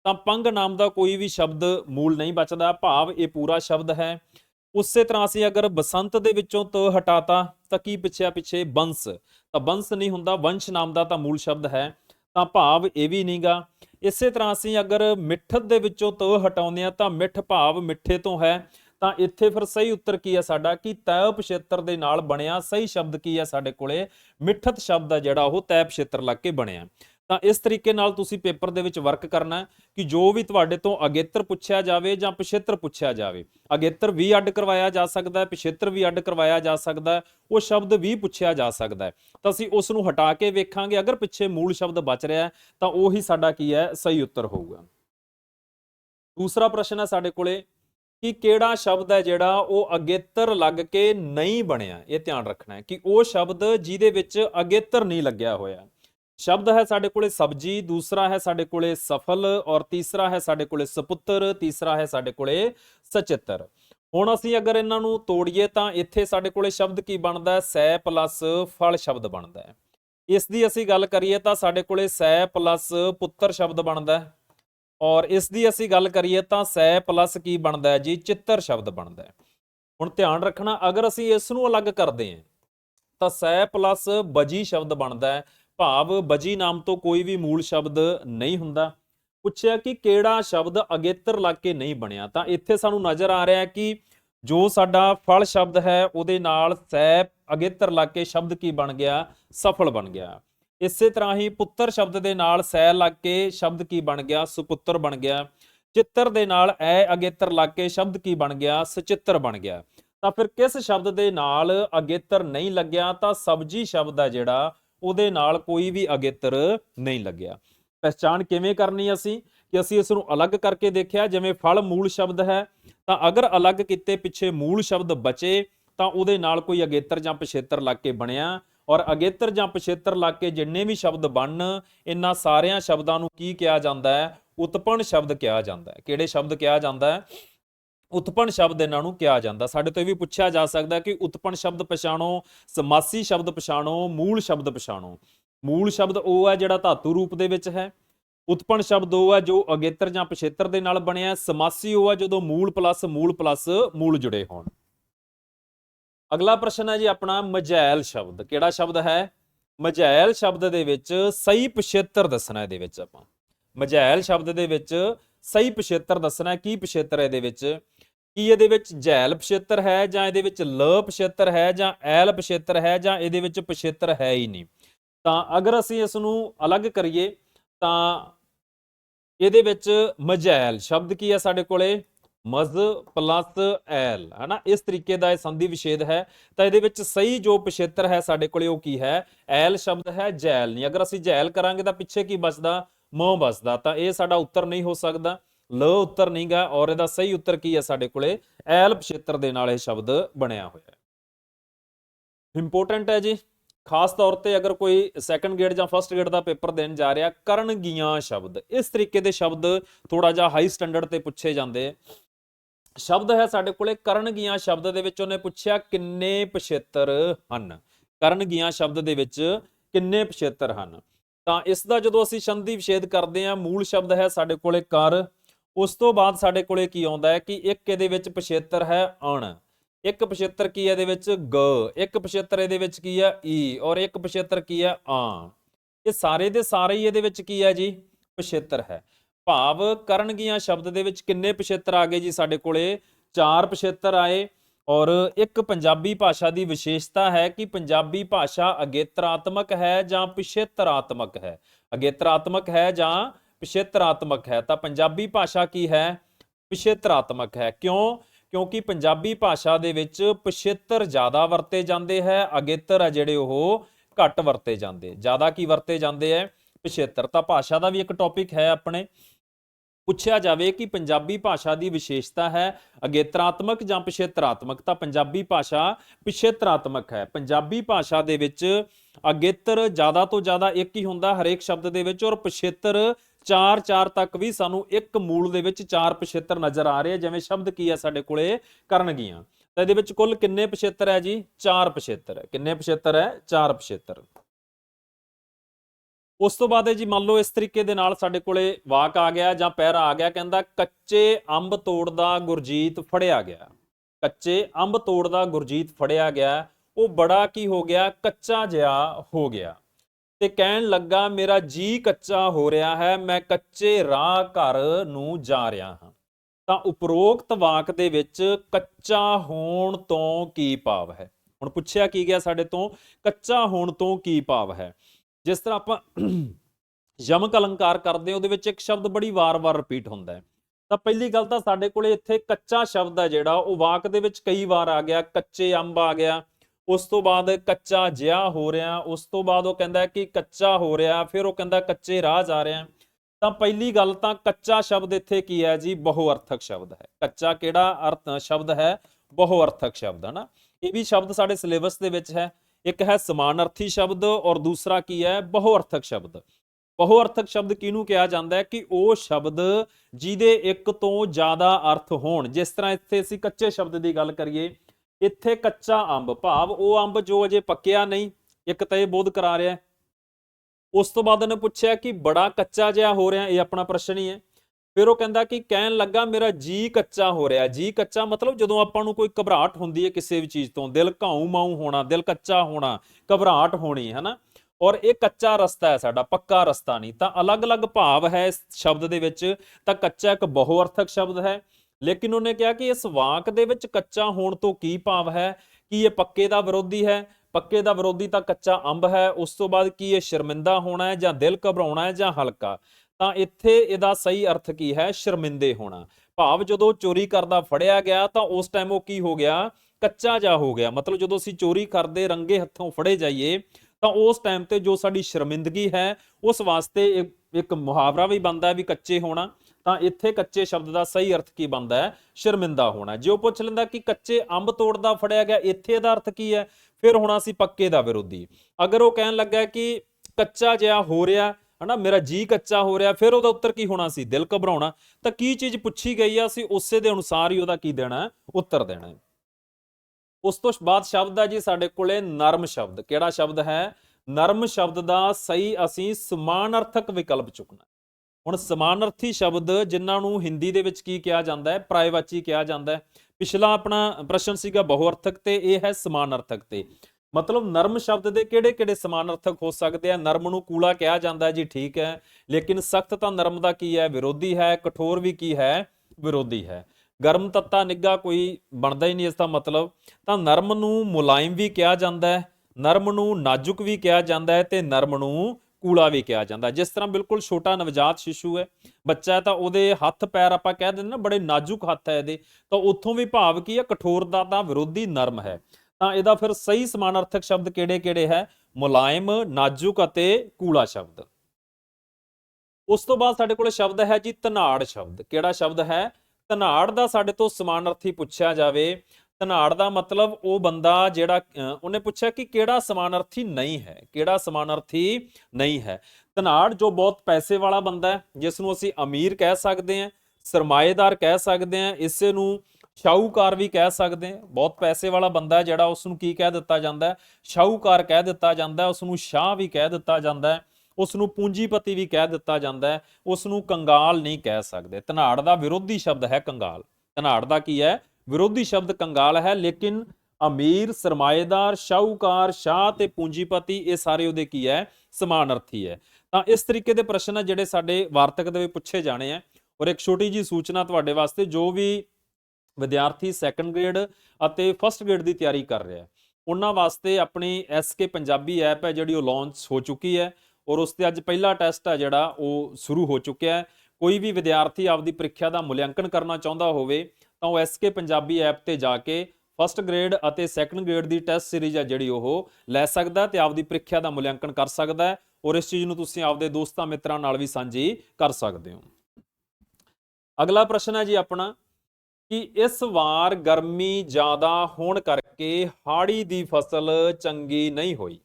ਤਾਂ ਪੰਗ ਨਾਮ ਦਾ ਕੋਈ ਵੀ ਸ਼ਬਦ ਮੂਲ ਨਹੀਂ ਬਚਦਾ, ਭਾਵ ਇਹ ਪੂਰਾ ਸ਼ਬਦ ਹੈ। ਉਸੇ ਤਰ੍ਹਾਂ ਅਸੀਂ ਅਗਰ ਬਸੰਤ ਦੇ ਵਿੱਚੋਂ ਤ ਹਟਾਤਾ ਤਾਂ ਕੀ ਪਿੱਛਿਆ ਪਿੱਛੇ? ਬੰਸ। ਤਾਂ ਬੰਸ ਨਹੀਂ ਹੁੰਦਾ, ਵੰਸ਼ ਨਾਮ ਦਾ ਤਾਂ ਮੂਲ ਸ਼ਬਦ ਹੈ। ਤਾਂ ਭਾਵ ਇਹ ਵੀ ਨਹੀਂਗਾ ਇਸੇ ਤਰ੍ਹਾਂ ਅਸੀਂ ਅਗਰ ਮਿੱਠਤ ਦੇ ਵਿੱਚੋਂ ਤ ਹਟਾਉਂਦੇ ਆ ਤਾਂ ਮਿੱਠ ਭਾਵ ਮਿੱਠੇ ਤੋਂ ਹੈ। ਤਾਂ ਇੱਥੇ ਫਿਰ ਸਹੀ ਉੱਤਰ ਕੀ ਹੈ ਸਾਡਾ? ਕਿ ਤੈ ਪਛੇਤਰ ਦੇ ਨਾਲ ਬਣਿਆ ਸਹੀ ਸ਼ਬਦ ਕੀ ਹੈ ਸਾਡੇ ਕੋਲੇ? ਮਿੱਠਤ ਸ਼ਬਦ ਹੈ ਜਿਹੜਾ ਉਹ ਤੈ ਪਛੇਤਰ ਲੱਗ ਕੇ ਬਣਿਆ। ਤਾਂ ਇਸ ਤਰੀਕੇ ਨਾਲ ਤੁਸੀਂ ਪੇਪਰ ਦੇ ਵਿੱਚ ਵਰਕ ਕਰਨਾ ਹੈ ਕਿ ਜੋ ਵੀ ਤੁਹਾਡੇ ਤੋਂ ਅਗੇਤਰ ਪੁੱਛਿਆ ਜਾਵੇ ਜਾਂ ਪਿਛੇਤਰ ਪੁੱਛਿਆ ਜਾਵੇ। ਅਗੇਤਰ ਵੀ ਅੱਡ ਕਰਵਾਇਆ ਜਾ ਸਕਦਾ ਹੈ, ਪਿਛੇਤਰ ਵੀ ਅੱਡ ਕਰਵਾਇਆ ਜਾ ਸਕਦਾ ਹੈ, ਉਹ ਸ਼ਬਦ ਵੀ ਪੁੱਛਿਆ ਜਾ ਸਕਦਾ ਹੈ। ਤਾਂ ਅਸੀਂ ਉਸ ਨੂੰ ਹਟਾ ਕੇ ਵੇਖਾਂਗੇ, ਅਗਰ ਪਿੱਛੇ ਮੂਲ ਸ਼ਬਦ ਬਚ ਰਿਹਾ ਹੈ, ਤਾਂ ਉਹੀ ਸਾਡਾ ਕੀ ਹੈ? ਸਹੀ ਉੱਤਰ ਹੋਊਗਾ। ਦੂਸਰਾ ਪ੍ਰਸ਼ਨ ਹੈ ਸਾਡੇ ਕੋਲੇ ਕਿ ਕਿਹੜਾ ਸ਼ਬਦ ਹੈ ਜਿਹੜਾ ਉਹ ਅਗੇਤਰ ਲੱਗ ਕੇ ਨਹੀਂ ਬਣਿਆ? ਇਹ ਧਿਆਨ ਰੱਖਣਾ ਹੈ ਕਿ ਉਹ ਸ਼ਬਦ ਜਿਹਦੇ ਵਿੱਚ ਅਗੇਤਰ ਨਹੀਂ ਲੱਗਿਆ ਹੋਇਆ। ਸ਼ਬਦ ਹੈ ਸਾਡੇ ਕੋਲੇ ਸਬਜੀ, ਦੂਸਰਾ ਹੈ ਸਾਡੇ ਕੋਲੇ ਸਫਲ, ਔਰ ਤੀਸਰਾ ਹੈ ਸਾਡੇ ਕੋਲੇ ਸਪੁੱਤਰ, ਤੀਸਰਾ ਹੈ ਸਾਡੇ ਕੋਲੇ ਸਚਿੱਤਰ। ਹੁਣ ਅਸੀਂ ਅਗਰ ਇਹਨਾਂ ਨੂੰ ਤੋੜੀਏ ਤਾਂ ਇੱਥੇ ਸਾਡੇ ਕੋਲੇ ਸ਼ਬਦ ਕੀ ਬਣਦਾ ਹੈ? ਸੈ ਪਲੱਸ ਫਲ ਸ਼ਬਦ ਬਣਦਾ ਹੈ। ਇਸ ਦੀ ਅਸੀਂ ਗੱਲ ਕਰੀਏ ਤਾਂ ਸਾਡੇ ਕੋਲੇ ਸੈ ਪਲੱਸ ਪੁੱਤਰ ਸ਼ਬਦ ਬਣਦਾ ਹੈ। ਔਰ ਇਸ ਦੀ ਅਸੀਂ ਗੱਲ ਕਰੀਏ ਤਾਂ ਸੈ ਪਲੱਸ ਕੀ ਬਣਦਾ ਹੈ ਜੀ? ਚਿੱਤਰ ਸ਼ਬਦ ਬਣਦਾ ਹੈ। ਹੁਣ ਧਿਆਨ ਰੱਖਣਾ, ਅਗਰ ਅਸੀਂ ਇਸ ਨੂੰ ਅਲੱਗ ਕਰਦੇ ਹਾਂ, ਤਾਂ ਸੈ ਪਲੱਸ ਬਜੀ ਸ਼ਬਦ ਬਣਦਾ ਹੈ। ਭਾਵ ਬਜੀ ਨਾਮ ਤੋਂ ਕੋਈ ਵੀ ਮੂਲ ਸ਼ਬਦ ਨਹੀਂ ਹੁੰਦਾ। ਪੁੱਛਿਆ ਕਿ ਕਿਹੜਾ ਸ਼ਬਦ ਅਗੇਤਰ ਲੱਗ ਕੇ ਨਹੀਂ ਬਣਿਆ, ਤਾਂ ਇੱਥੇ ਸਾਨੂੰ ਨਜ਼ਰ ਆ ਰਿਹਾ ਹੈ ਕਿ ਜੋ ਸਾਡਾ ਫਲ ਸ਼ਬਦ ਹੈ, ਉਹਦੇ ਨਾਲ ਸੈ ਅਗੇਤਰ ਲੱਗ ਕੇ ਸ਼ਬਦ ਕੀ ਬਣ ਗਿਆ? ਸਫਲ ਬਣ ਗਿਆ। ਇਸੇ ਤਰ੍ਹਾਂ ਹੀ ਪੁੱਤਰ ਸ਼ਬਦ ਦੇ ਨਾਲ ਸੈ ਲੱਗ ਕੇ ਸ਼ਬਦ ਕੀ ਬਣ ਗਿਆ? ਸੁਪੁੱਤਰ ਬਣ ਗਿਆ। ਚਿੱਤਰ ਦੇ ਨਾਲ ਐ ਅਗੇਤਰ ਲੱਗ ਕੇ ਸ਼ਬਦ ਕੀ ਬਣ ਗਿਆ? ਸਚਿੱਤਰ ਬਣ ਗਿਆ। ਤਾਂ ਫਿਰ ਕਿਸ ਸ਼ਬਦ ਦੇ ਨਾਲ ਅਗੇਤਰ ਨਹੀਂ ਲੱਗਿਆ? ਤਾਂ ਸਬਜੀ ਸ਼ਬਦ ਹੈ ਜਿਹੜਾ, ਉਹਦੇ ਨਾਲ ਕੋਈ ਵੀ ਅਗੇਤਰ ਨਹੀਂ ਲੱਗਿਆ। ਪਹਿਚਾਨ ਕਿਵੇਂ ਕਰਨੀ ਅਸੀਂ? ਕਿ ਅਸੀਂ ਇਸ ਨੂੰ ਅਲੱਗ ਕਰਕੇ ਦੇਖਿਆ, ਜਿਵੇਂ ਫਲ ਮੂਲ ਸ਼ਬਦ ਹੈ, ਤਾਂ ਅਗਰ ਅਲੱਗ ਕੀਤੇ ਪਿੱਛੇ ਮੂਲ ਸ਼ਬਦ ਬਚੇ, ਤਾਂ ਉਹਦੇ ਨਾਲ ਕੋਈ ਅਗੇਤਰ ਜਾਂ ਪਿਛੇਤਰ ਲੱਗ ਕੇ ਬਣਿਆ। ਔਰ ਅਗੇਤਰ ਜਾਂ ਪਛੇਤਰ ਲੱਗ ਕੇ ਜਿੰਨੇ ਵੀ ਸ਼ਬਦ ਬਣਨ, ਇਹਨਾਂ ਸਾਰਿਆਂ ਸ਼ਬਦਾਂ ਨੂੰ ਕੀ ਕਿਹਾ ਜਾਂਦਾ ਹੈ? ਉਤਪੰਨ ਸ਼ਬਦ ਕਿਹਾ ਜਾਂਦਾ ਹੈ। ਕਿਹੜੇ ਸ਼ਬਦ ਕਿਹਾ ਜਾਂਦਾ ਹੈ? ਉਤਪੰਨ ਸ਼ਬਦ ਇਹਨਾਂ ਨੂੰ ਕਿਹਾ ਜਾਂਦਾ ਸਾਡੇ ਤੋਂ ਇਹ ਵੀ ਪੁੱਛਿਆ ਜਾ ਸਕਦਾ ਕਿ ਉਤਪੰਨ ਸ਼ਬਦ ਪਛਾਣੋ, ਸਮਾਸੀ ਸ਼ਬਦ ਪਛਾਣੋ, ਮੂਲ ਸ਼ਬਦ ਪਛਾਣੋ। ਮੂਲ ਸ਼ਬਦ ਉਹ ਹੈ ਜਿਹੜਾ ਧਾਤੂ ਰੂਪ ਦੇ ਵਿੱਚ ਹੈ। ਉਤਪੰਨ ਸ਼ਬਦ ਉਹ ਹੈ ਜੋ ਅਗੇਤਰ ਜਾਂ ਪਛੇਤਰ ਦੇ ਨਾਲ ਬਣਿਆ ਸਮਾਸੀ ਉਹ ਹੈ ਜਦੋਂ ਮੂਲ ਪਲੱਸ ਮੂਲ ਪਲੱਸ ਮੂਲ ਜੁੜੇ ਹੋਣ। ਅਗਲਾ ਪ੍ਰਸ਼ਨ ਹੈ ਜੀ ਆਪਣਾ ਮਜੈਲ ਸ਼ਬਦ। ਕਿਹੜਾ ਸ਼ਬਦ ਹੈ? ਮਜੈਲ ਸ਼ਬਦ ਦੇ ਵਿੱਚ ਸਹੀ ਪਛੇਤਰ ਦੱਸਣਾ ਇਹਦੇ ਵਿੱਚ ਆਪਾਂ। ਮਜੈਲ ਸ਼ਬਦ ਦੇ ਵਿੱਚ ਸਹੀ ਪਛੇਤਰ ਦੱਸਣਾ ਕੀ ਪਛੇਤਰ ਇਹਦੇ ਵਿੱਚ? ਕੀ ਇਹਦੇ ਵਿੱਚ ਜੈਲ ਪਛੇਤਰ ਹੈ ਜਾਂ ਇਹਦੇ ਵਿੱਚ ਲ ਪਿਛੇਤਰ ਹੈ ਜਾਂ ਐਲ ਪਛੇਤਰ ਹੈ ਜਾਂ ਇਹਦੇ ਵਿੱਚ ਪਛੇਤਰ ਹੈ ਹੀ ਨਹੀਂ? ਤਾਂ ਅਗਰ ਅਸੀਂ ਇਸ ਨੂੰ ਅਲੱਗ ਕਰੀਏ ਤਾਂ ਇਹਦੇ ਵਿੱਚ ਮਜ਼ੈਲ ਸ਼ਬਦ ਕੀ ਹੈ ਸਾਡੇ ਕੋਲੇ? ਮਜ਼ ਪਲੱਸ ਐਲ, ਹਨਾ? ਇਸ ਤਰੀਕੇ ਦਾ ਇਹ ਸੰਧੀ ਵਿਛੇਦ ਹੈ। ਤਾਂ ਇਹਦੇ ਵਿੱਚ ਸਹੀ ਜੋ ਪਿਛੇਤਰ ਹੈ ਸਾਡੇ ਕੋਲੇ ਉਹ ਕੀ ਹੈ? ਐਲ ਸ਼ਬਦ ਹੈ ਜੈਲ। ਨਹੀਂ, ਅਗਰ ਅਸੀਂ ਜੈਲ ਕਰਾਂਗੇ ਤਾਂ ਪਿੱਛੇ ਕੀ ਬਚਦਾ? ਮ ਬਚਦਾ। ਤਾਂ ਇਹ ਸਾਡਾ ਉੱਤਰ ਨਹੀਂ ਹੋ ਸਕਦਾ। ਲ ਉੱਤਰ ਨਹੀਂਗਾ ਔਰ ਇਹਦਾ ਸਹੀ ਉੱਤਰ ਕੀ ਹੈ ਸਾਡੇ ਕੋਲੇ? ਐਲ ਪਿਛੇਤਰ ਦੇ ਨਾਲ ਇਹ ਸ਼ਬਦ ਬਣਿਆ ਹੋਇਆ ਹੈ। ਇੰਪੋਰਟੈਂਟ ਹੈ ਜੀ। ਖਾਸ ਤੌਰ ਤੇ ਅਗਰ ਕੋਈ ਸੈਕੰਡ ਗ੍ਰੇਡ ਜਾਂ ਫਰਸਟ ਗ੍ਰੇਡ ਦਾ ਪੇਪਰ ਦੇਣ ਜਾ ਰਿਹਾ ਕਰਨਗੀਆਂ ਸ਼ਬਦ। ਇਸ ਤਰੀਕੇ ਦੇ ਸ਼ਬਦ ਥੋੜਾ ਜਿਹਾ ਹਾਈ ਸਟੈਂਡਰਡ ਤੇ ਪੁੱਛੇ ਜਾਂਦੇ। ਸ਼ਬਦ ਹੈ ਸਾਡੇ ਕੋਲੇ ਕਰਨਗੀਆਂ ਸ਼ਬਦ ਦੇ ਵਿੱਚ ਉਹਨੇ ਪੁੱਛਿਆ ਕਿੰਨੇ ਪਿਛੇਤਰ ਹਨ? ਕਰਨਗੀਆਂ ਸ਼ਬਦ ਦੇ ਵਿੱਚ ਕਿੰਨੇ ਪਿਛੇਤਰ ਹਨ? ਤਾਂ ਇਸ ਦਾ ਜਦੋਂ ਅਸੀਂ ਸੰਧੀ ਵਿਛੇਦ ਕਰਦੇ ਹਾਂ, ਮੂਲ ਸ਼ਬਦ ਹੈ ਸਾਡੇ ਕੋਲੇ ਕਰ, ਉਸ ਤੋਂ ਬਾਅਦ ਸਾਡੇ ਕੋਲੇ ਕੀ ਆਉਂਦਾ ਹੈ ਕਿ ਇੱਕ ਇਹਦੇ ਵਿੱਚ ਪਿਛੇਤਰ ਹੈ ਅਣ, ਇੱਕ ਪਿਛੇਤਰ ਕੀ ਹੈ ਇਹਦੇ ਵਿੱਚ ਗ, ਇੱਕ ਪਿਛੇਤਰ ਇਹਦੇ ਵਿੱਚ ਕੀ ਹੈ ਈ, ਔਰ ਇੱਕ ਪਿਛੇਤਰ ਕੀ ਹੈ ਆ। ਇਹ ਸਾਰੇ ਦੇ ਸਾਰੇ ਹੀ ਇਹਦੇ ਵਿੱਚ ਕੀ ਹੈ ਜੀ? ਪਿਛੇਤਰ ਹੈ। ਭਾਵ ਕਰਨਗੀਆਂ ਸ਼ਬਦ ਦੇ ਵਿੱਚ ਕਿੰਨੇ ਪਿਛੇਤਰ ਆ ਗਏ ਜੀ ਸਾਡੇ ਕੋਲੇ? ਚਾਰ ਪਛੇਤਰ ਆਏ ਔਰ ਇੱਕ ਪੰਜਾਬੀ ਭਾਸ਼ਾ ਦੀ ਵਿਸ਼ੇਸ਼ਤਾ ਹੈ ਕਿ ਪੰਜਾਬੀ ਭਾਸ਼ਾ ਅਗੇਤਰਾਤਮਕ ਹੈ ਜਾਂ ਪਿਛੇਤਰਾਤਮਕ ਹੈ? ਅਗੇਤਰਾਤਮਕ ਹੈ ਜਾਂ ਪਿਛੇਤਰਾਤਮਕ ਹੈ? ਤਾਂ ਪੰਜਾਬੀ ਭਾਸ਼ਾ ਕੀ ਹੈ? ਪਿਛੇਤਰਾਤਮਕ ਹੈ। ਕਿਉਂ? ਕਿਉਂਕਿ ਪੰਜਾਬੀ ਭਾਸ਼ਾ ਦੇ ਵਿੱਚ ਪਿਛੇਤਰ ਜ਼ਿਆਦਾ ਵਰਤੇ ਜਾਂਦੇ ਹੈ, ਅਗੇਤਰ ਆ ਜਿਹੜੇ ਉਹ ਘੱਟ ਵਰਤੇ ਜਾਂਦੇ। ਜ਼ਿਆਦਾ ਕੀ ਵਰਤੇ ਜਾਂਦੇ ਹੈ? ਪਿਛੇਤਰ। ਤਾਂ ਭਾਸ਼ਾ ਦਾ ਵੀ ਇੱਕ ਟੌਪਿਕ ਹੈ ਆਪਣੇ। ਪੁੱਛਿਆ ਜਾਵੇ ਕਿ ਪੰਜਾਬੀ ਭਾਸ਼ਾ ਦੀ ਵਿਸ਼ੇਸ਼ਤਾ ਹੈ ਅਗੇਤਰਾਤਮਕ ਜਾਂ ਪਿਛੇਤਰਾਤਮਕ, ਤਾਂ ਪੰਜਾਬੀ ਭਾਸ਼ਾ ਪਿਛੇਤਰਾਤਮਕ ਹੈ। ਪੰਜਾਬੀ ਭਾਸ਼ਾ ਦੇ ਵਿੱਚ ਅਗੇਤਰ ਜ਼ਿਆਦਾ ਤੋਂ ਜ਼ਿਆਦਾ ਇੱਕ ਹੀ ਹੁੰਦਾ ਹਰੇਕ ਸ਼ਬਦ ਦੇ ਵਿੱਚ ਔਰ ਪਿਛੇਤਰ ਚਾਰ ਚਾਰ ਤੱਕ ਵੀ ਸਾਨੂੰ ਇੱਕ ਮੂਲ ਦੇ ਵਿੱਚ ਚਾਰ ਪਿਛੇਤਰ ਨਜ਼ਰ ਆ ਰਹੇ ਜਿਵੇਂ ਸ਼ਬਦ ਕੀ ਹੈ ਸਾਡੇ ਕੋਲੇ? ਕਰਨਗੀਆਂ। ਤਾਂ ਇਹਦੇ ਵਿੱਚ ਕੁੱਲ ਕਿੰਨੇ ਪਿਛੇਤਰ ਹੈ ਜੀ? ਚਾਰ ਪਿਛੇਤਰ ਹੈ। ਕਿੰਨੇ ਪਿਛੇਤਰ ਹੈ? ਚਾਰ ਪਿਛੇਤਰ। ਉਸ ਤੋਂ ਬਾਅਦ ਹੈ ਜੀ ਮੰਨ ਲਓ ਇਸ ਤਰੀਕੇ ਦੇ ਨਾਲ ਸਾਡੇ ਕੋਲੇ ਵਾਕ ਆ ਗਿਆ ਜਾਂ ਪੈਰਾ ਆ ਗਿਆ, ਕਹਿੰਦਾ ਕੱਚੇ ਅੰਬ ਤੋੜਦਾ ਗੁਰਜੀਤ ਫੜਿਆ ਗਿਆ। ਕੱਚੇ ਅੰਬ ਤੋੜਦਾ ਗੁਰਜੀਤ ਫੜਿਆ ਗਿਆ, ਉਹ ਬੜਾ ਕੀ ਹੋ ਗਿਆ? ਕੱਚਾ ਜਿਹਾ ਹੋ ਗਿਆ। ਤੇ ਕਹਿਣ ਲੱਗਾ, ਮੇਰਾ ਜੀ ਕੱਚਾ ਹੋ ਰਿਹਾ ਹੈ, ਮੈਂ ਕੱਚੇ ਰਾਹ ਘਰ ਨੂੰ ਜਾ ਰਿਹਾ ਹਾਂ। ਤਾਂ ਉਪਰੋਕਤ ਵਾਕ ਦੇ ਵਿੱਚ ਕੱਚਾ ਹੋਣ ਤੋਂ ਕੀ ਭਾਵ ਹੈ? ਹੁਣ ਪੁੱਛਿਆ ਕੀ ਗਿਆ ਸਾਡੇ ਤੋਂ? ਕੱਚਾ ਹੋਣ ਤੋਂ ਕੀ ਭਾਵ ਹੈ? ਜਿਸ ਤਰ੍ਹਾਂ ਆਪਾਂ ਯਮਕ ਅਲੰਕਾਰ ਕਰਦੇ ਉਹਦੇ ਵਿੱਚ ਇੱਕ ਸ਼ਬਦ ਬੜੀ ਵਾਰ-ਵਾਰ ਰਿਪੀਟ ਹੁੰਦਾ ਹੈ। ਤਾਂ ਪਹਿਲੀ ਗੱਲ ਤਾਂ ਸਾਡੇ ਕੋਲੇ ਇੱਥੇ ਕੱਚਾ ਸ਼ਬਦ ਹੈ ਜਿਹੜਾ, ਉਹ ਵਾਕ ਦੇ ਵਿੱਚ ਕਈ ਵਾਰ ਆ ਗਿਆ, ਕੱਚੇ ਅੰਬ ਆ ਗਿਆ, ਉਸ ਤੋਂ ਬਾਅਦ ਕੱਚਾ ਜਿਹਾ ਹੋ ਰਿਹਾ, ਉਸ ਤੋਂ ਬਾਅਦ ਉਹ ਕਹਿੰਦਾ ਕਿ ਕੱਚਾ ਹੋ ਰਿਹਾ, ਫਿਰ ਉਹ ਕਹਿੰਦਾ ਕੱਚੇ ਰਾਹ ਜਾ ਰਿਹਾ। ਤਾਂ ਪਹਿਲੀ ਗੱਲ ਤਾਂ ਕੱਚਾ ਸ਼ਬਦ ਇੱਥੇ ਕੀ ਹੈ ਜੀ? ਬਹੁਅਰਥਕ ਸ਼ਬਦ ਹੈ। ਕੱਚਾ ਕਿਹੜਾ ਅਰਥ, ਸ਼ਬਦ ਹੈ? ਬਹੁਅਰਥਕ ਸ਼ਬਦ, ਹੈ ਨਾ? ਇਹ ਵੀ ਸ਼ਬਦ ਸਾਡੇ ਸਿਲੇਬਸ ਦੇ ਵਿੱਚ ਹੈ। ਇੱਕ ਹੈ ਸਮਾਨਾਰਥੀ ਸ਼ਬਦ ਔਰ ਦੂਸਰਾ ਕੀ ਹੈ ਬਹੁਅਰਥਕ ਸ਼ਬਦ। ਬਹੁਅਰਥਕ ਸ਼ਬਦ ਕਿਹਨੂੰ ਕਿਹਾ ਜਾਂਦਾ ਹੈ? ਕਿ ਉਹ ਸ਼ਬਦ ਜਿਹਦੇ ਇੱਕ ਤੋਂ ਜ਼ਿਆਦਾ ਅਰਥ ਹੋਣ। ਜਿਸ ਤਰ੍ਹਾਂ ਇੱਥੇ ਅਸੀਂ ਕੱਚੇ ਸ਼ਬਦ ਦੀ ਗੱਲ ਕਰੀਏ, ਇੱਥੇ ਕੱਚਾ ਅੰਬ, ਭਾਵ ਉਹ ਅੰਬ ਜੋ ਅਜੇ ਪੱਕਿਆ ਨਹੀਂ, ਇੱਕ ਤਾਂ ਇਹ ਬੋਧ ਕਰਾ ਰਿਹਾ ਉਸ ਤੋਂ ਬਾਅਦ ਉਹਨੇ ਪੁੱਛਿਆ ਕਿ ਬੜਾ ਕੱਚਾ ਜਿਹਾ ਹੋ ਰਿਹਾ, ਇਹ ਆਪਣਾ ਪ੍ਰਸ਼ਨ ਹੀ ਹੈ। ਫਿਰ ਉਹ ਕਹਿੰਦਾ ਕਿ ਕਹਿਣ ਲੱਗਾ, ਮੇਰਾ ਜੀ ਕੱਚਾ ਹੋ ਰਿਹਾ। ਜੀ ਕੱਚਾ ਮਤਲਬ ਜਦੋਂ ਆਪਾਂ ਨੂੰ ਕੋਈ ਘਬਰਾਹਟ ਹੁੰਦੀ ਹੈ ਕਿਸੇ ਵੀ ਚੀਜ਼ ਤੋਂ, ਦਿਲ ਘਾਉ ਮਾਉ ਹੋਣਾ, ਦਿਲ ਕੱਚਾ ਹੋਣਾ, ਘਬਰਾਹਟ ਹੋਣੀ ਹੈ ਨਾ ਔਰ ਇਹ ਕੱਚਾ ਰਸਤਾ ਹੈ ਸਾਡਾ, ਪੱਕਾ ਰਸਤਾ ਨਹੀਂ। ਤਾਂ ਅਲੱਗ-ਅਲੱਗ ਭਾਵ ਹੈ ਇਸ ਸ਼ਬਦ ਦੇ ਵਿੱਚ, ਤਾਂ ਕੱਚਾ ਇੱਕ ਬਹੁਅਰਥਕ ਸ਼ਬਦ ਹੈ। ਲੇਕਿਨ ਉਹਨੇ ਕਿਹਾ ਕਿ ਇਸ ਵਾਕ ਦੇ ਵਿੱਚ ਕੱਚਾ ਹੋਣ ਤੋਂ ਕੀ ਭਾਵ ਹੈ? ਕਿ ਇਹ ਪੱਕੇ ਦਾ ਵਿਰੋਧੀ ਹੈ? ਪੱਕੇ ਦਾ ਵਿਰੋਧੀ ਤਾਂ ਕੱਚਾ ਅੰਬ ਹੈ, ਉਸ ਤੋਂ ਬਾਅਦ ਕੀ ਇਹ ਸ਼ਰਮਿੰਦਾ ਹੋਣਾ ਹੈ ਜਾਂ ਦਿਲ ਘਬਰਾਉਣਾ ਹੈ ਜਾਂ ਹਲਕਾ? ਤਾਂ ਇੱਥੇ ਇਹਦਾ ਸਹੀ ਅਰਥ ਕੀ ਹੈ? ਸ਼ਰਮਿੰਦੇ ਹੋਣਾ। ਭਾਵ ਜਦੋਂ ਚੋਰੀ ਕਰਦਾ ਫੜਿਆ ਗਿਆ ਤਾਂ ਉਸ ਟਾਈਮ ਉਹ ਕੀ ਹੋ ਗਿਆ? ਕੱਚਾ ਜਾ ਹੋ ਗਿਆ। ਮਤਲਬ ਜਦੋਂ ਅਸੀਂ ਚੋਰੀ ਕਰਦੇ, ਰੰਗੇ ਹੱਥੋਂ ਫੜੇ ਜਾਈਏ, ਤਾਂ ਉਸ ਟਾਈਮ ਤੇ ਜੋ ਸਾਡੀ ਸ਼ਰਮਿੰਦਗੀ ਹੈ, ਉਸ ਵਾਸਤੇ ਇੱਕ- ਮੁਹਾਵਰਾ ਵੀ ਬਣਦਾ ਹੈ ਵੀ ਕੱਚੇ ਹੋਣਾ। ਤਾਂ ਇੱਥੇ ਕੱਚੇ ਸ਼ਬਦ ਦਾ ਸਹੀ ਅਰਥ ਕੀ ਬਣਦਾ ਹੈ? ਸ਼ਰਮਿੰਦਾ ਹੋਣਾ। ਜੇ ਉਹ ਪੁੱਛ ਲੈਂਦਾ ਕਿ ਕੱਚੇ ਅੰਬ ਤੋੜਦਾ ਫੜਿਆ ਗਿਆ, ਇੱਥੇ ਦਾ ਅਰਥ ਕੀ ਹੈ? ਫਿਰ ਹੋਣਾ ਸੀ ਪੱਕੇ ਦਾ ਵਿਰੋਧੀ। ਅਗਰ ਉਹ ਕਹਿਣ ਲੱਗਾ ਕਿ ਕੱਚਾ ਜਿਹਾ ਹੋ ਰਿਹਾ ਹਨਾ, ਮੇਰਾ ਜੀ ਕੱਚਾ ਹੋ ਰਿਹਾ, ਫਿਰ ਉਹਦਾ ਉੱਤਰ ਕੀ ਹੋਣਾ ਸੀ? ਦਿਲ ਘਬਰਾਉਣਾ। ਤਾਂ ਕੀ ਚੀਜ਼ ਪੁੱਛੀ ਗਈ ਆ ਅਸੀਂ ਉਸੇ ਦੇ ਅਨੁਸਾਰ ਹੀ ਉਹਦਾ ਕੀ ਦੇਣਾ ਹੈ? ਉੱਤਰ ਦੇਣਾ ਹੈ। ਉਸ ਤੋਂ ਬਾਅਦ ਸ਼ਬਦ ਹੈ ਜੀ ਸਾਡੇ ਕੋਲੇ ਨਰਮ ਸ਼ਬਦ। ਕਿਹੜਾ ਸ਼ਬਦ ਹੈ? ਨਰਮ ਸ਼ਬਦ ਦਾ ਸਹੀ ਅਸੀਂ ਸਮਾਨਾਰਥਕ ਵਿਕਲਪ ਚੁੱਕਣਾ। ਹੁਣ ਸਮਾਨਾਰਥੀ ਸ਼ਬਦ ਜਿਨ੍ਹਾਂ ਨੂੰ ਹਿੰਦੀ ਦੇ ਵਿੱਚ ਕੀ ਕਿਹਾ ਜਾਂਦਾ ਹੈ? ਪ੍ਰਾਇਵਾਚੀ ਕਿਹਾ ਜਾਂਦਾ ਹੈ। ਪਿਛਲਾ ਆਪਣਾ ਪ੍ਰਸ਼ਨ ਸੀਗਾ ਬਹੁਅਰਥਕ ਤੇ, ਇਹ ਹੈ ਸਮਾਨਾਰਥਕ ਤੇ। ਮਤਲਬ ਨਰਮ ਸ਼ਬਦ ਦੇ ਕਿਹੜੇ-ਕਿਹੜੇ ਸਮਾਨਾਰਥਕ ਹੋ ਸਕਦੇ ਆ? ਨਰਮ ਨੂੰ ਕੂਲਾ ਕਿਹਾ ਜਾਂਦਾ ਹੈ ਜੀ, ਠੀਕ ਹੈ। ਲੇਕਿਨ ਸਖਤ ਤਾਂ ਨਰਮ ਦਾ ਕੀ ਹੈ? ਵਿਰੋਧੀ ਹੈ, ਕਠੋਰ ਵੀ ਕੀ ਹੈ? ਵਿਰੋਧੀ ਹੈ। ਗਰਮ ਤੱਤਾ ਨਿੱਗਾ ਕੋਈ ਬਣਦਾ ਹੀ ਨਹੀਂ ਇਸ ਦਾ ਮਤਲਬ। ਤਾਂ ਨਰਮ ਨੂੰ ਮੁਲਾਇਮ ਵੀ ਕਿਹਾ ਜਾਂਦਾ ਹੈ, ਨਰਮ ਨੂੰ ਨਾਜ਼ੁਕ ਵੀ ਕਿਹਾ ਜਾਂਦਾ ਹੈ ਤੇ ਨਰਮ ਨੂੰ ਕੂਲਾ ਵੀ ਕਿਹਾ ਜਾਂਦਾ ਜਿਸ ਤਰ੍ਹਾਂ ਬਿਲਕੁਲ ਛੋਟਾ ਨਵਜਾਤ ਸ਼ਿਸ਼ੂ ਹੈ, ਬੱਚਾ ਹੈ ਤਾਂ ਉਹਦੇ ਹੱਥ ਪੈਰ ਆਪਾਂ ਕਹਿ ਦਿੰਦੇ ਨਾ, ਬੜੇ ਨਾਜ਼ੁਕ ਹੱਥ ਹੈ ਇਹਦੇ। ਤਾਂ ਉੱਥੋਂ ਵੀ ਭਾਵ ਕੀ ਹੈ? ਕਠੋਰ ਦਾ ਤਾਂ ਵਿਰੋਧੀ ਨਰਮ ਹੈ। ਤਾਂ ਇਹਦਾ ਫਿਰ ਸਹੀ ਸਮਾਨਾਰਥਕ ਸ਼ਬਦ ਕਿਹੜੇ-ਕਿਹੜੇ ਹੈ? ਮੁਲਾਇਮ ਨਾਜ਼ੁਕ ਅਤੇ ਕੂਲਾ ਸ਼ਬਦ। ਉਸ ਤੋਂ ਬਾਅਦ ਸਾਡੇ ਕੋਲ ਸ਼ਬਦ ਹੈ ਜੀ ਧਨਾੜ ਸ਼ਬਦ। ਕਿਹੜਾ ਸ਼ਬਦ ਹੈ? ਧਨਾੜ ਦਾ ਸਾਡੇ ਤੋਂ ਸਮਾਨਾਰਥੀ ਪੁੱਛਿਆ ਜਾਵੇ ਧਨਾੜ ਦਾ ਮਤਲਬ ਉਹ ਬੰਦਾ ਜਿਹੜਾ ਅਹ, ਉਹਨੇ ਪੁੱਛਿਆ ਕਿ ਕਿਹੜਾ ਸਮਾਨਾਰਥੀ ਨਹੀਂ ਹੈ ਕਿਹੜਾ ਸਮਾਨਾਰਥੀ ਨਹੀਂ ਹੈ। ਧਨਾੜ ਜੋ ਬਹੁਤ ਪੈਸੇ ਵਾਲਾ ਬੰਦਾ ਹੈ ਜਿਸ ਨੂੰ ਅਸੀਂ ਅਮੀਰ ਕਹਿ ਸਕਦੇ ਹਾਂ ਸਰਮਾਏਦਾਰ ਕਹਿ ਸਕਦੇ ਹਾਂ ਇਸੇ ਨੂੰ ਸ਼ਾਹੂਕਾਰ ਵੀ ਕਹਿ ਸਕਦੇ ਬਹੁਤ ਪੈਸੇ ਵਾਲਾ ਬੰਦਾ ਹੈ ਜਿਹੜਾ ਉਸ ਨੂੰ ਕੀ ਕਹਿ ਦਿੱਤਾ ਜਾਂਦਾ ਹੈ, ਸ਼ਾਹੂਕਾਰ ਕਹਿ ਦਿੱਤਾ ਜਾਂਦਾ ਹੈ ਉਸ ਨੂੰ ਸ਼ਾਹ ਵੀ ਕਹਿ ਦਿੱਤਾ ਜਾਂਦਾ ਹੈ ਉਸ ਨੂੰ ਪੂੰਜੀਪਤੀ ਵੀ ਕਹਿ ਦਿੱਤਾ ਜਾਂਦਾ ਹੈ ਉਸ ਨੂੰ ਕੰਗਾਲ ਨਹੀਂ ਕਹਿ ਸਕਦੇ। ਧਨਾੜ ਦਾ ਵਿਰੋਧੀ ਸ਼ਬਦ ਹੈ ਕੰਗਾਲ। ਧਨਾੜ ਦਾ ਕੀ ਹੈ? ਵਿਰੋਧੀ ਸ਼ਬਦ ਕੰਗਾਲ ਹੈ, ਲੇਕਿਨ ਅਮੀਰ, ਸਰਮਾਏਦਾਰ, ਸ਼ਾਹੂਕਾਰ, ਸ਼ਾਹ ਤੇ ਪੂੰਜੀਪਤੀ ਇਹ ਸਾਰੇ ਉਹਦੇ ਕੀ ਹੈ? ਸਮਾਨ ਅਰਥੀ ਹੈ। ਤਾਂ ਇਸ ਤਰੀਕੇ ਦੇ ਪ੍ਰਸ਼ਨ ਆ ਜਿਹੜੇ ਸਾਡੇ ਵਾਰਤਕ ਦੇ ਵਿੱਚ ਪੁੱਛੇ ਜਾਣੇ ਆ ਔਰ ਇੱਕ ਛੋਟੀ ਜੀ ਸੂਚਨਾ ਤੁਹਾਡੇ ਵਾਸਤੇ, ਜੋ ਵੀ ਵਿਦਿਆਰਥੀ ਸੈਕੰਡ ਗ੍ਰੇਡ ਅਤੇ ਫਸਟ ਗ੍ਰੇਡ ਦੀ ਤਿਆਰੀ ਕਰ ਰਿਹਾ ਹੈ। ਉਹਨਾਂ ਵਾਸਤੇ ਆਪਣੀ ਐਸਕੇ ਪੰਜਾਬੀ ਐਪ ਹੈ ਜਿਹੜੀ ਉਹ ਲਾਂਚ ਹੋ ਚੁੱਕੀ ਹੈ ਔਰ ਉਸ ਤੇ ਅੱਜ ਪਹਿਲਾ ਟੈਸਟ ਹੈ ਜਿਹੜਾ ਉਹ ਸ਼ੁਰੂ ਹੋ ਚੁੱਕਿਆ ਹੈ। ਕੋਈ ਵੀ ਵਿਦਿਆਰਥੀ ਆਪਦੀ ਪ੍ਰੀਖਿਆ ਦਾ ਮੁਲਾਂਕਣ ਕਰਨਾ ਚਾਹੁੰਦਾ ਹੋਵੇ ਤਾਂ ਉਹ ਐਸਕੇ ਪੰਜਾਬੀ ਐਪ ਤੇ ਜਾ ਕੇ ਫਸਟ ਗ੍ਰੇਡ ਅਤੇ ਸੈਕੰਡ ਗ੍ਰੇਡ ਦੀ ਟੈਸਟ ਸੀਰੀਜ਼ ਹੈ ਜਿਹੜੀ ਉਹ ਲੈ ਸਕਦਾ ਤੇ ਆਪਦੀ ਪ੍ਰੀਖਿਆ ਦਾ ਮੁਲਾਂਕਣ ਕਰ ਸਕਦਾ ਹੈ ਔਰ ਇਸ ਚੀਜ਼ ਨੂੰ ਤੁਸੀਂ ਆਪਦੇ ਦੋਸਤਾਂ ਮਿੱਤਰਾਂ ਨਾਲ ਵੀ ਸਾਂਝੀ ਕਰ ਸਕਦੇ ਹੋ। ਅਗਲਾ ਪ੍ਰਸ਼ਨ ਹੈ ਜੀ ਆਪਣਾ ਕਿ ਇਸ ਵਾਰ ਗਰਮੀ ਜ਼ਿਆਦਾ ਹੋਣ ਕਰਕੇ ਹਾੜੀ ਦੀ ਫਸਲ ਚੰਗੀ ਨਹੀਂ ਹੋਈ।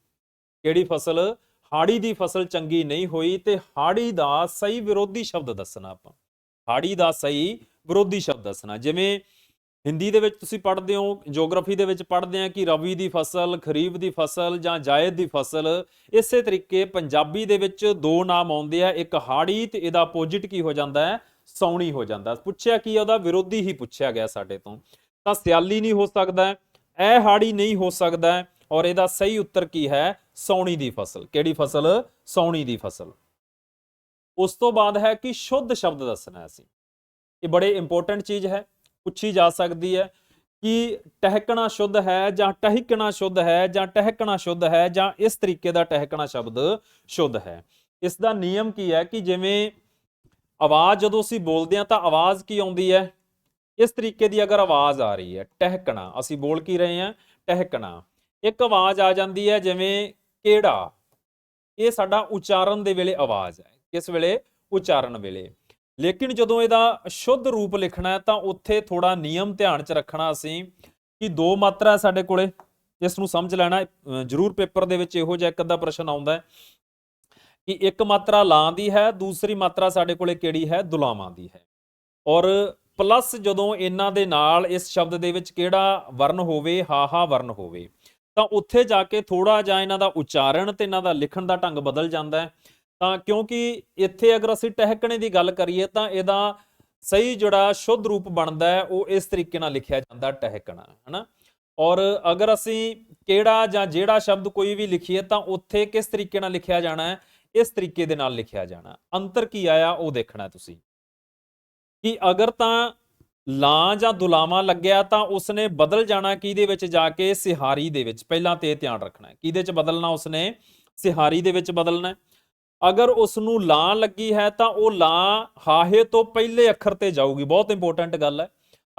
ਕਿਹੜੀ ਫਸਲ? ਹਾੜੀ ਦੀ ਫਸਲ ਚੰਗੀ ਨਹੀਂ ਹੋਈ ਤੇ ਹਾੜੀ ਦਾ ਸਹੀ ਵਿਰੋਧੀ ਸ਼ਬਦ ਦੱਸਣਾ ਆਪਾਂ। ਹਾੜੀ ਦਾ ਸਹੀ ਵਿਰੋਧੀ ਸ਼ਬਦ ਦੱਸਣਾ। ਜਿਵੇਂ ਹਿੰਦੀ ਦੇ ਵਿੱਚ ਤੁਸੀਂ ਪੜ੍ਹਦੇ ਹੋ, ਜੀਓਗ੍ਰਾਫੀ ਦੇ ਵਿੱਚ ਪੜ੍ਹਦੇ ਆ ਕਿ ਰਵੀ ਦੀ ਫਸਲ, ਖਰੀਫ ਦੀ ਫਸਲ ਜਾਂ ਜਾਇਦ ਦੀ ਫਸਲ, ਇਸੇ ਤਰੀਕੇ ਪੰਜਾਬੀ ਦੇ ਵਿੱਚ ਦੋ ਨਾਮ ਆਉਂਦੇ ਆ, ਇੱਕ ਹਾੜੀ ਤੇ ਇਹਦਾ ਆਪੋਜੀਟ ਕੀ ਹੋ ਜਾਂਦਾ ਹੈ? ਸੌਣੀ ਹੋ ਜਾਂਦਾ। ਪੁੱਛਿਆ ਕੀ ਉਹਦਾ ਵਿਰੋਧੀ ਹੀ ਪੁੱਛਿਆ ਗਿਆ ਸਾਡੇ ਤੋਂ। ਤਾਂ ਸਿਆਲੀ ਨਹੀਂ ਹੋ ਸਕਦਾ ਹੈ, ਇਹ ਹਾੜੀ ਨਹੀਂ ਹੋ ਸਕਦਾ ਔਰ ਇਹਦਾ ਸਹੀ ਉੱਤਰ ਕੀ ਹੈ? ਸੌਣੀ ਦੀ ਫਸਲ। ਕਿਹੜੀ ਫਸਲ? ਸੌਣੀ ਦੀ ਫਸਲ। ਉਸ ਤੋਂ ਬਾਅਦ ਹੈ ਕਿ ਸ਼ੁੱਧ ਸ਼ਬਦ ਦੱਸਣਾ ਅਸੀਂ। ਇਹ ਬੜੇ ਇੰਪੋਰਟੈਂਟ ਚੀਜ਼ ਹੈ ਪੁੱਛੀ ਜਾ ਸਕਦੀ ਹੈ ਕਿ ਟਹਿਕਣਾ ਸ਼ੁੱਧ ਹੈ ਜਾਂ ਟਹਿਕਣਾ ਸ਼ੁੱਧ ਹੈ ਜਾਂ ਟਹਿਕਣਾ ਸ਼ੁੱਧ ਹੈ ਜਾਂ ਇਸ ਤਰੀਕੇ ਦਾ ਟਹਿਕਣਾ ਸ਼ਬਦ ਸ਼ੁੱਧ ਹੈ। ਇਸ ਦਾ ਨਿਯਮ ਕੀ ਹੈ ਕਿ ਜਿਵੇਂ ਆਵਾਜ਼ ਜਦੋਂ ਅਸੀਂ ਬੋਲਦੇ ਹਾਂ ਤਾਂ ਆਵਾਜ਼ ਕੀ ਆਉਂਦੀ ਹੈ? ਇਸ ਤਰੀਕੇ ਦੀ ਅਗਰ ਆਵਾਜ਼ ਆ ਰਹੀ ਹੈ, ਟਹਿਕਣਾ। ਅਸੀਂ ਬੋਲ ਕੀ ਰਹੇ ਹਾਂ? ਟਹਿਕਣਾ। ਇੱਕ ਆਵਾਜ਼ ਆ ਜਾਂਦੀ ਹੈ ਜਿਵੇਂ ਕਿਹੜਾ? ਇਹ ਸਾਡਾ ਉਚਾਰਨ ਦੇ ਵੇਲੇ ਆਵਾਜ਼ ਹੈ। ਕਿਸ ਵੇਲੇ? ਉਚਾਰਨ ਵੇਲੇ। ਲੇਕਿਨ ਜਦੋਂ ਇਹਦਾ ਸ਼ੁੱਧ ਰੂਪ ਲਿਖਣਾ ਹੈ ਤਾਂ ਉੱਥੇ ਥੋੜਾ ਨਿਯਮ ਧਿਆਨ 'ਚ ਰੱਖਣਾ ਅਸੀਂ ਕਿ ਦੋ ਮਾਤਰਾ ਹੈ ਸਾਡੇ ਕੋਲੇ। ਇਸ ਨੂੰ ਸਮਝ ਲੈਣਾ। ਜ਼ਰੂਰ ਪੇਪਰ ਦੇ ਵਿੱਚ ਇਹੋ ਜਿਹਾ ਇੱਕ ਅੱਧਾ ਪ੍ਰਸ਼ਨ ਆਉਂਦਾ ਹੈ। ਕਿ ਇੱਕ ਮਾਤਰਾ ਲਾਂ ਦੀ ਹੈ, ਦੂਸਰੀ ਮਾਤਰਾ ਸਾਡੇ ਕੋਲੇ ਕਿਹੜੀ ਹੈ? ਦੁਲਾਵਾਂ ਦੀ ਹੈ। ਔਰ ਪਲੱਸ ਜਦੋਂ ਇਹਨਾਂ ਦੇ ਨਾਲ ਇਸ ਸ਼ਬਦ ਦੇ ਵਿੱਚ ਕਿਹੜਾ ਵਰਨ ਹੋਵੇ, ਹਾਹਾ ਵਰਨ ਹੋਵੇ, ਤਾਂ ਉੱਥੇ ਜਾ ਕੇ ਥੋੜਾ ਜਿਹਾ ਇਹਨਾਂ ਦਾ ਉਚਾਰਨ ਤੇ ਇਹਨਾਂ ਦਾ ਲਿਖਣ ਦਾ ਢੰਗ ਬਦਲ ਜਾਂਦਾ ਹੈ। ਤਾਂ ਕਿਉਂਕਿ ਇੱਥੇ ਅਗਰ ਅਸੀਂ ਟਹਿਕਣੇ ਦੀ ਗੱਲ ਕਰੀਏ, ਤਾਂ ਇਹਦਾ ਸਹੀ ਜਿਹੜਾ ਸ਼ੁੱਧ ਰੂਪ ਬਣਦਾ ਹੈ, ਉਹ ਇਸ ਤਰੀਕੇ ਨਾਲ ਲਿਖਿਆ ਜਾਂਦਾ ਟਹਿਕਣਾ, ਹਨਾ? ਔਰ ਅਗਰ ਅਸੀਂ ਕਿਹੜਾ ਜਾਂ ਜਿਹੜਾ ਸ਼ਬਦ ਕੋਈ ਵੀ ਲਿਖੀਏ, ਤਾਂ ਉੱਥੇ ਕਿਸ ਤਰੀਕੇ ਨਾਲ ਲਿਖਿਆ ਜਾਣਾ ਹੈ? ਇਸ ਤਰੀਕੇ ਦੇ ਨਾਲ ਲਿਖਿਆ ਜਾਣਾ। ਅੰਤਰ ਕੀ ਆਇਆ ਉਹ ਦੇਖਣਾ ਤੁਸੀਂ। ਕਿ ਅਗਰ ਤਾਂ ਲਾਂ ਜਾਂ ਦੁਲਾਵਾਂ ਲੱਗਿਆ ਤਾਂ ਉਸਨੇ ਬਦਲ ਜਾਣਾ ਕਿਹਦੇ ਵਿੱਚ ਜਾ ਕੇ? ਸਿਹਾਰੀ ਦੇ ਵਿੱਚ। ਪਹਿਲਾਂ ਤੇ ਧਿਆਨ ਰੱਖਣਾ ਕਿਹਦੇ ਚ ਬਦਲਣਾ ਉਸਨੇ? ਸਿਹਾਰੀ ਦੇ ਵਿੱਚ ਬਦਲਣਾ ਅਗਰ ਉਸ ਨੂੰ ਲਾਂ ਲੱਗੀ ਹੈ ਤਾਂ ਉਹ ਲਾਂ ਹਾਹੇ ਤੋਂ ਪਹਿਲੇ ਅੱਖਰ ਤੇ ਜਾਊਗੀ। ਬਹੁਤ ਇੰਪੋਰਟੈਂਟ ਗੱਲ ਹੈ।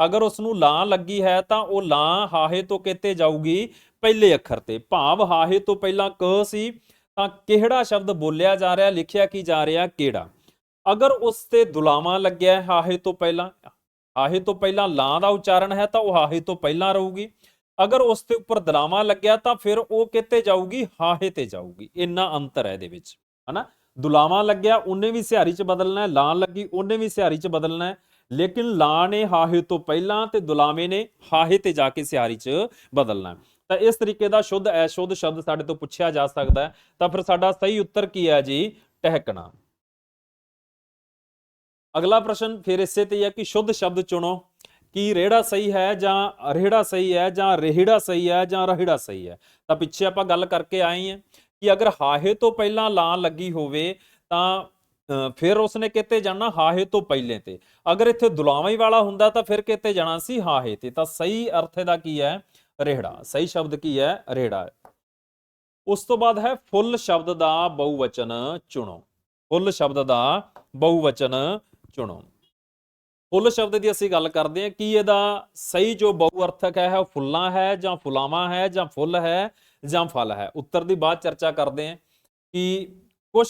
ਅਗਰ ਉਸ ਨੂੰ ਲਾਂ ਲੱਗੀ ਹੈ ਤਾਂ ਉਹ ਲਾਂ ਹਾਹੇ ਤੋਂ ਕਿਤੇ ਜਾਊਗੀ? ਪਹਿਲੇ ਅੱਖਰ ਤੇ। ਭਾਵ ਹਾਹੇ ਤੋਂ ਪਹਿਲਾਂ ਕ ਸੀ। ਤਾਂ ਕਿਹੜਾ ਸ਼ਬਦ ਬੋਲਿਆ ਜਾ ਰਿਹਾ, ਲਿਖਿਆ ਕੀ ਜਾ ਰਿਹਾ, ਕਿਹੜਾ? ਅਗਰ ਉਸ ਤੇ ਦੁਲਾਵਾਂ ਲੱਗਿਆ ਹਾਹੇ ਤੋਂ ਪਹਿਲਾਂ, ਹਾਹੇ ਤੋਂ ਪਹਿਲਾਂ ਲਾਂ ਦਾ ਉਚਾਰਨ ਹੈ, ਤਾਂ ਉਹ ਹਾਹੇ ਤੋਂ ਪਹਿਲਾਂ ਰਹੂਗੀ। ਅਗਰ ਉਸ ਤੇ ਉੱਪਰ ਦਲਾਵਾਂ ਲੱਗਿਆ, ਤਾਂ ਫਿਰ ਉਹ ਕਿਤੇ ਜਾਊਗੀ? ਹਾਹੇ ਤੇ ਜਾਊਗੀ। ਇੰਨਾ ਅੰਤਰ ਹੈ ਇਹਦੇ ਵਿੱਚ, ਹਨਾ? ਦੁਲਾਵਾਂ ਲੱਗਿਆ, ਉਹਨੇ ਵੀ ਸਿਹਾਰੀ ਚ ਬਦਲਣਾ ਹੈ, ਲਾਂ ਲੱਗੀ, ਉਹਨੇ ਵੀ ਸਿਹਾਰੀ ਚ ਬਦਲਣਾ ਹੈ। ਲੇਕਿਨ ਲਾਂ ਨੇ ਹਾਹੇ ਤੋਂ ਪਹਿਲਾਂ ਤੇ ਦੁਲਾਵੇਂ ਨੇ ਹਾਹੇ ਤੇ ਜਾ ਕੇ ਸਿਹਾਰੀ ਚ ਬਦਲਣਾ ਤਾਂ ਇਸ ਤਰੀਕੇ ਦਾ ਸ਼ੁੱਧ ਅਸ਼ੁੱਧ ਸ਼ਬਦ ਸਾਡੇ ਤੋਂ ਪੁੱਛਿਆ ਜਾ ਸਕਦਾ ਹੈ। ਤਾਂ ਫਿਰ ਸਾਡਾ ਸਹੀ ਉੱਤਰ ਕੀ ਹੈ ਜੀ? ਟਹਿਕਣਾ। ਅਗਲਾ ਪ੍ਰਸ਼ਨ ਫਿਰ ਇਸੇ ਤੇ ਹੈ ਕਿ ਸ਼ੁੱਧ ਸ਼ਬਦ ਚੁਣੋ। ਕਿ ਰੇੜਾ ਸਹੀ ਹੈ ਜਾਂ ਰੇੜਾ ਸਹੀ ਹੈ ਜਾਂ ਰੇਹੜਾ ਸਹੀ ਹੈ ਜਾਂ ਰਹਿੜਾ ਸਹੀ ਹੈ? ਤਾਂ ਪਿੱਛੇ ਆਪਾਂ ਗੱਲ ਕਰਕੇ ਆਏ ਹਾਂ ਕਿ ਅਗਰ ਹਾਹੇ ਤੋਂ ਪਹਿਲਾਂ ਲਾਂ ਲੱਗੀ ਹੋਵੇ ਤਾਂ ਫਿਰ ਉਸਨੇ ਕਿਤੇ ਜਾਣਾ ਹਾਹੇ ਤੋਂ ਪਹਿਲੇ ਤੇ। ਅਗਰ ਇੱਥੇ ਦੁਲਾਵਾਂ ਵਾਲਾ ਹੁੰਦਾ ਤਾਂ ਫਿਰ ਕਿਤੇ ਜਾਣਾ ਸੀ ਹਾਹੇ ਤੇ। ਤਾਂ ਸਹੀ ਅਰਥ ਦਾ ਕੀ ਹੈ? ਰੇੜਾ ਸਹੀ ਸ਼ਬਦ ਕੀ ਹੈ? ਰੇੜਾ ਉਸ ਤੋਂ ਬਾਅਦ ਹੈ ਫੁੱਲ ਸ਼ਬਦ ਦਾ ਬਹੁਵਚਨ ਚੁਣੋ। ਫੁੱਲ ਸ਼ਬਦ ਦਾ ਬਹੁਵਚਨ ਚੁਣੋ। ਫੁੱਲ ਸ਼ਬਦ ਦੀ ਅਸੀਂ ਗੱਲ ਕਰਦੇ ਹਾਂ ਕਿ ਇਹਦਾ ਸਹੀ ਜੋ ਬਹੁਅਰਥਕ ਹੈ, ਉਹ ਫੁੱਲਾਂ ਹੈ ਜਾਂ ਫੁਲਾਵਾਂ ਹੈ ਜਾਂ ਫੁੱਲ ਹੈ ਜਾਂ ਫਲ ਹੈ। ਉੱਤਰ ਦੀ ਬਾਅਦ ਚਰਚਾ ਕਰਦੇ ਹਾਂ ਕਿ ਕੁਝ